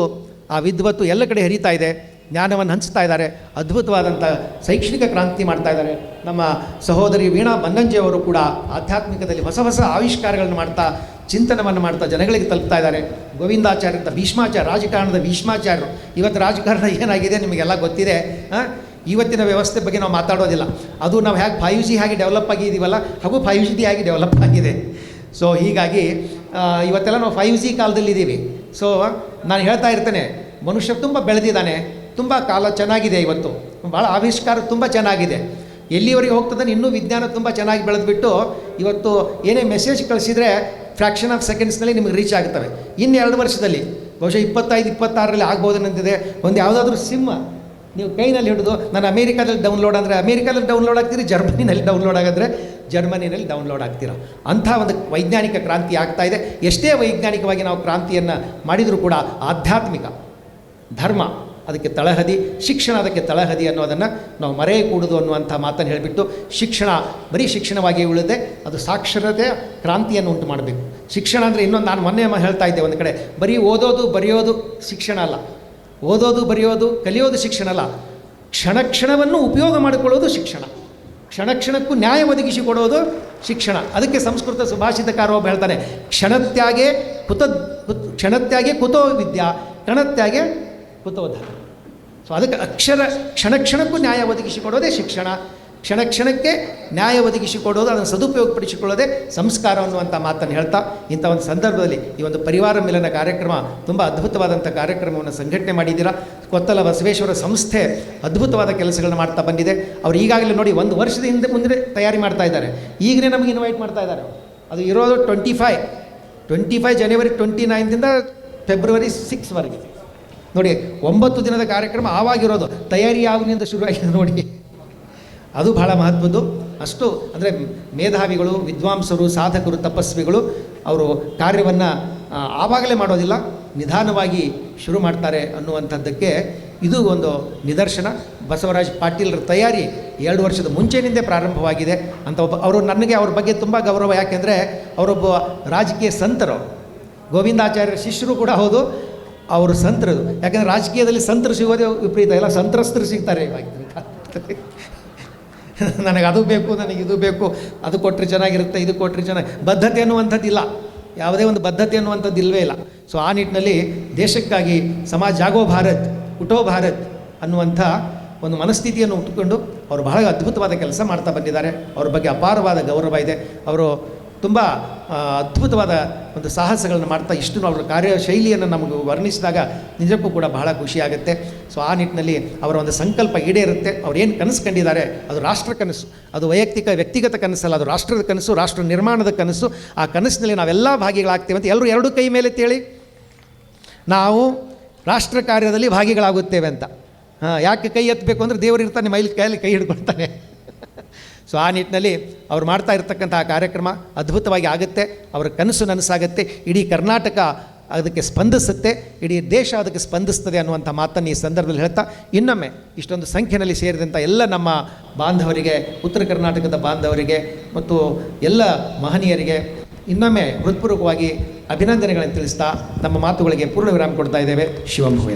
Speaker 1: ಆ ವಿದ್ವತ್ತು ಎಲ್ಲ ಕಡೆ ಹರಿತಾ ಇದೆ, ಜ್ಞಾನವನ್ನು ಹಂಚ್ತಾ ಇದ್ದಾರೆ, ಅದ್ಭುತವಾದಂಥ ಶೈಕ್ಷಣಿಕ ಕ್ರಾಂತಿ ಮಾಡ್ತಾ ಇದ್ದಾರೆ. ನಮ್ಮ ಸಹೋದರಿ ವೀಣಾ ಮನ್ನಂಜೆಯವರು ಕೂಡ ಆಧ್ಯಾತ್ಮಿಕದಲ್ಲಿ ಹೊಸ ಹೊಸ ಆವಿಷ್ಕಾರಗಳನ್ನು ಮಾಡ್ತಾ, ಚಿಂತನವನ್ನು ಮಾಡ್ತಾ ಜನಗಳಿಗೆ ತಲುಪ್ತಾ ಇದ್ದಾರೆ. ಗೋವಿಂದಾಚಾರ್ಯ ಅಂತ ಭೀಷ್ಮಾಚಾರ್ಯ, ರಾಜಕಾರಣದ ಭೀಷ್ಮಾಚಾರ್ಯರು. ಇವತ್ತು ರಾಜಕಾರಣ ಏನಾಗಿದೆ ನಿಮಗೆಲ್ಲ ಗೊತ್ತಿದೆ? ಇವತ್ತಿನ ವ್ಯವಸ್ಥೆ ಬಗ್ಗೆ ನಾವು ಮಾತಾಡೋದಿಲ್ಲ. ಅದು ನಾವು ಹೇಗೆ ಫೈವ್ ಜಿ ಹಾಗೆ ಡೆವಲಪ್ ಆಗಿದ್ದೀವಲ್ಲ, ಹಾಗೂ ಫೈವ್ ಜಿ ಆಗಿ ಡೆವಲಪ್ ಆಗಿದೆ. ಸೊ ಹೀಗಾಗಿ ಇವತ್ತೆಲ್ಲ ನಾವು ಫೈವ್ ಜಿ ಕಾಲದಲ್ಲಿದ್ದೀವಿ. ಸೊ ನಾನು ಹೇಳ್ತಾ ಇರ್ತೇನೆ, ಮನುಷ್ಯ ತುಂಬ ಬೆಳೆದಿದ್ದಾನೆ, ತುಂಬ ಕಾಲ ಚೆನ್ನಾಗಿದೆ ಇವತ್ತು. ಭಾಳ ಆವಿಷ್ಕಾರ ತುಂಬ ಚೆನ್ನಾಗಿದೆ. ಎಲ್ಲಿವರೆಗೆ ಹೋಗ್ತದೆ ಇನ್ನೂ ವಿಜ್ಞಾನ ತುಂಬ ಚೆನ್ನಾಗಿ ಬೆಳೆದ್ಬಿಟ್ಟು, ಇವತ್ತು ಏನೇ ಮೆಸೇಜ್ ಕಳಿಸಿದರೆ ಫ್ರ್ಯಾಕ್ಷನ್ ಆಫ್ ಸೆಕೆಂಡ್ಸ್ನಲ್ಲಿ ನಿಮಗೆ ರೀಚ್ ಆಗ್ತವೆ. ಇನ್ನು ಎರಡು ವರ್ಷದಲ್ಲಿ, ಬಹುಶಃ ಇಪ್ಪತ್ತೈದು, ಇಪ್ಪತ್ತಾರರಲ್ಲಿ ಆಗ್ಬೋದನ್ನಂತಿದೆ ಒಂದು ಯಾವುದಾದ್ರೂ ಸಿಮ್ ನೀವು ಕೈನಲ್ಲಿ ಹಿಡಿದು ನಾನು ಅಮೇರಿಕಾದಲ್ಲಿ ಡೌನ್ಲೋಡ್ ಅಂದರೆ ಅಮೇರಿಕಾದಲ್ಲಿ ಡೌನ್ಲೋಡ್ ಆಗ್ತೀರಿ, ಜರ್ಮನಿನಲ್ಲಿ ಡೌನ್ಲೋಡ್ ಆಗಿದ್ರೆ ಜರ್ಮನಿನಲ್ಲಿ ಡೌನ್ಲೋಡ್ ಆಗ್ತೀರಾ? ಅಂಥ ಒಂದು ವೈಜ್ಞಾನಿಕ ಕ್ರಾಂತಿ ಆಗ್ತಾ ಇದೆ. ಎಷ್ಟೇ ವೈಜ್ಞಾನಿಕವಾಗಿ ನಾವು ಕ್ರಾಂತಿಯನ್ನು ಮಾಡಿದರೂ ಕೂಡ ಆಧ್ಯಾತ್ಮಿಕ ಧರ್ಮ ಅದಕ್ಕೆ ತಳಹದಿ, ಶಿಕ್ಷಣ ಅದಕ್ಕೆ ತಳಹದಿ ಅನ್ನೋದನ್ನು ನಾವು ಮರೆಯಕೂಡದು ಅನ್ನುವಂಥ ಮಾತನ್ನು ಹೇಳಿಬಿಟ್ಟು ಶಿಕ್ಷಣ ಬರೀ ಶಿಕ್ಷಣವಾಗಿ ಉಳಿದೆ, ಅದು ಸಾಕ್ಷರತೆ ಕ್ರಾಂತಿಯನ್ನು ಉಂಟು ಮಾಡಬೇಕು. ಶಿಕ್ಷಣ ಅಂದರೆ ಇನ್ನೊಂದು ನಾನು ಮೊನ್ನೆ ಹೇಳ್ತಾ ಇದ್ದೆ ಒಂದು ಕಡೆ, ಬರೀ ಓದೋದು, ಬರೆಯೋದು ಶಿಕ್ಷಣ ಅಲ್ಲ. ಓದೋದು, ಬರೆಯೋದು, ಕಲಿಯೋದು ಶಿಕ್ಷಣ ಅಲ್ಲ. ಕ್ಷಣ ಕ್ಷಣವನ್ನು ಉಪಯೋಗ ಮಾಡಿಕೊಳ್ಳೋದು ಶಿಕ್ಷಣ. ಕ್ಷಣ ಕ್ಷಣಕ್ಕೂ ನ್ಯಾಯ ಒದಗಿಸಿಕೊಡೋದು ಶಿಕ್ಷಣ. ಅದಕ್ಕೆ ಸಂಸ್ಕೃತ ಸುಭಾಷಿತಕಾರ ಒಬ್ಬ ಹೇಳ್ತಾನೆ, ಕ್ಷಣತ್ಯಾಗೆ ಕುತ ಕ್ಷಣತ್ಯಾಗೆ ಕುತೋ ವಿದ್ಯಾ ಕಣತ್ಯಾಗೆ ಕುತೋಧ ಸೊ ಅದಕ್ಕೆ ಅಕ್ಷರ, ಕ್ಷಣ ಕ್ಷಣಕ್ಕೂ ನ್ಯಾಯ ಒದಗಿಸಿಕೊಡೋದೇ ಶಿಕ್ಷಣ. ಕ್ಷಣ ಕ್ಷಣಕ್ಕೆ ನ್ಯಾಯ ಒದಗಿಸಿಕೊಡೋದು, ಅದನ್ನು ಸದುಪಯೋಗಪಡಿಸಿಕೊಳ್ಳೋದೇ ಸಂಸ್ಕಾರ ಅನ್ನುವಂಥ ಮಾತನ್ನು ಹೇಳ್ತಾ ಇಂಥ ಒಂದು ಸಂದರ್ಭದಲ್ಲಿ ಈ ಒಂದು ಪರಿವಾರ ಮಿಲನ ಕಾರ್ಯಕ್ರಮ ತುಂಬ ಅದ್ಭುತವಾದಂಥ ಕಾರ್ಯಕ್ರಮವನ್ನು ಸಂಘಟನೆ ಮಾಡಿದ್ದೀರಾ. ಕೊತ್ತಲ ಬಸವೇಶ್ವರ ಸಂಸ್ಥೆ ಅದ್ಭುತವಾದ ಕೆಲಸಗಳನ್ನ ಮಾಡ್ತಾ ಬಂದಿದೆ. ಅವರು ಈಗಾಗಲೇ ನೋಡಿ ಒಂದು ವರ್ಷದ ಹಿಂದೆ ಮುಂದೆ ತಯಾರಿ ಮಾಡ್ತಾ ಇದ್ದಾರೆ. ಈಗಲೇ ನಮಗೆ ಇನ್ವೈಟ್ ಮಾಡ್ತಾ ಇದ್ದಾರೆ. ಅದು ಇರೋದು twenty five twenty five January twenty ನೈನ್ದಿಂದ February ಸಿಕ್ಸ್ವರೆಗೆ ನೋಡಿ, ಒಂಬತ್ತು ದಿನದ ಕಾರ್ಯಕ್ರಮ ಆವಾಗಿರೋದು. ತಯಾರಿ ಆಗಿನಿಂದ ಶುರುವಾಗಿದೆ ನೋಡಿ. ಅದು ಬಹಳ ಮಹತ್ವದ್ದು. ಅಷ್ಟು ಅಂದರೆ ಮೇಧಾವಿಗಳು, ವಿದ್ವಾಂಸರು, ಸಾಧಕರು, ತಪಸ್ವಿಗಳು ಅವರು ಕಾರ್ಯವನ್ನು ಆವಾಗಲೇ ಮಾಡೋದಿಲ್ಲ, ನಿಧಾನವಾಗಿ ಶುರು ಮಾಡ್ತಾರೆ ಅನ್ನುವಂಥದ್ದಕ್ಕೆ ಇದು ಒಂದು ನಿದರ್ಶನ. ಬಸವರಾಜ್ ಪಾಟೀಲ್ರ ತಯಾರಿ ಎರಡು ವರ್ಷದ ಮುಂಚೆನಿಂದ ಪ್ರಾರಂಭವಾಗಿದೆ ಅಂತ ಒಬ್ಬ, ಅವರು ನನಗೆ ಅವ್ರ ಬಗ್ಗೆ ತುಂಬ ಗೌರವ. ಯಾಕೆಂದರೆ ಅವರೊಬ್ಬ ರಾಜಕೀಯ ಸಂತರು, ಗೋವಿಂದಾಚಾರ್ಯರ ಶಿಷ್ಯರು ಕೂಡ ಹೌದು, ಅವರು ಸಂತರು. ಯಾಕಂದರೆ ರಾಜಕೀಯದಲ್ಲಿ ಸಂತರು ಸಿಗೋದೇ ವಿಪರೀತ. ಎಲ್ಲ ಸಂತ್ರಸ್ತರು ಸಿಗ್ತಾರೆ ಕಾಲದಲ್ಲಿ. ನನಗೆ ಅದು ಬೇಕು ನನಗೆ ಇದು ಬೇಕು, ಅದು ಕೊಟ್ಟರೆ ಚೆನ್ನಾಗಿರುತ್ತೆ, ಇದು ಕೊಟ್ಟರೆ ಚೆನ್ನಾಗಿ, ಬದ್ಧತೆ ಅನ್ನುವಂಥದ್ದಿಲ್ಲ. ಯಾವುದೇ ಒಂದು ಬದ್ಧತೆ ಅನ್ನುವಂಥದ್ದು ಇಲ್ಲವೇ ಇಲ್ಲ. ಸೊ ಆ ನಿಟ್ಟಿನಲ್ಲಿ ದೇಶಕ್ಕಾಗಿ ಸಮಾಜ ಜಾಗೋ ಭಾರತ್, ಹುಟ್ಟೋ ಭಾರತ್ ಅನ್ನುವಂಥ ಒಂದು ಮನಸ್ಥಿತಿಯನ್ನು ಉಟ್ಕೊಂಡು ಅವರು ಬಹಳ ಅದ್ಭುತವಾದ ಕೆಲಸ ಮಾಡ್ತಾ ಬಂದಿದ್ದಾರೆ. ಅವ್ರ ಬಗ್ಗೆ ಅಪಾರವಾದ ಗೌರವ ಇದೆ. ಅವರು ತುಂಬ ಅದ್ಭುತವಾದ ಒಂದು ಸಾಹಸಗಳನ್ನು ಮಾಡ್ತಾ ಇಷ್ಟು ಅವರ ಕಾರ್ಯಶೈಲಿಯನ್ನು ನಮಗೆ ವರ್ಣಿಸಿದಾಗ ನಿಜಕ್ಕೂ ಕೂಡ ಬಹಳ ಖುಷಿಯಾಗುತ್ತೆ ಸೊ, ಆ ನಿಟ್ಟಿನಲ್ಲಿ ಅವರ ಒಂದು ಸಂಕಲ್ಪ ಈಡೇರುತ್ತೆ. ಅವ್ರು ಏನು ಕನಸು ಕಂಡಿದ್ದಾರೆ, ಅದು ರಾಷ್ಟ್ರ ಕನಸು, ಅದು ವೈಯಕ್ತಿಕ, ವ್ಯಕ್ತಿಗತ ಕನಸಲ್ಲ, ಅದು ರಾಷ್ಟ್ರದ ಕನಸು, ರಾಷ್ಟ್ರ ನಿರ್ಮಾಣದ ಕನಸು, ಆ ಕನಸಿನಲ್ಲಿ ನಾವೆಲ್ಲ ಭಾಗಿಗಳಾಗ್ತೇವೆ ಅಂತ ಎಲ್ಲರೂ ಎರಡು ಕೈ ಮೇಲೆ ತೇಳಿ, ನಾವು ರಾಷ್ಟ್ರ ಕಾರ್ಯದಲ್ಲಿ ಭಾಗಿಗಳಾಗುತ್ತೇವೆ ಅಂತ. ಹಾಂ, ಯಾಕೆ ಕೈ ಎತ್ತಬೇಕು ಅಂದರೆ ದೇವರು ಇರ್ತಾನೆ, ಮೈಲಿ ಕೈಯಲ್ಲಿ ಕೈ ಹಿಡ್ಕೊಳ್ತಾನೆ. ಸೊ ಆ ನಿಟ್ಟಿನಲ್ಲಿ ಅವ್ರು ಮಾಡ್ತಾ ಇರ್ತಕ್ಕಂಥ ಆ ಕಾರ್ಯಕ್ರಮ ಅದ್ಭುತವಾಗಿ ಆಗುತ್ತೆ. ಅವರ ಕನಸು ನನಸಾಗುತ್ತೆ. ಇಡೀ ಕರ್ನಾಟಕ ಅದಕ್ಕೆ ಸ್ಪಂದಿಸುತ್ತೆ. ಇಡೀ ದೇಶ ಅದಕ್ಕೆ ಸ್ಪಂದಿಸ್ತದೆ ಅನ್ನುವಂಥ ಮಾತನ್ನು ಈ ಸಂದರ್ಭದಲ್ಲಿ ಹೇಳ್ತಾ, ಇನ್ನೊಮ್ಮೆ ಇಷ್ಟೊಂದು ಸಂಖ್ಯೆಯಲ್ಲಿ ಸೇರಿದಂಥ ಎಲ್ಲ ನಮ್ಮ ಬಾಂಧವರಿಗೆ, ಉತ್ತರ ಕರ್ನಾಟಕದ ಬಾಂಧವರಿಗೆ ಮತ್ತು ಎಲ್ಲ ಮಹನೀಯರಿಗೆ ಇನ್ನೊಮ್ಮೆ ಹೃತ್ಪೂರ್ವಕವಾಗಿ ಅಭಿನಂದನೆಗಳನ್ನು ತಿಳಿಸ್ತಾ ನಮ್ಮ ಮಾತುಗಳಿಗೆ ಪೂರ್ಣ ವಿರಾಮ ಕೊಡ್ತಾ ಇದ್ದೇವೆ. ಶಿವಂ ಭೂಯ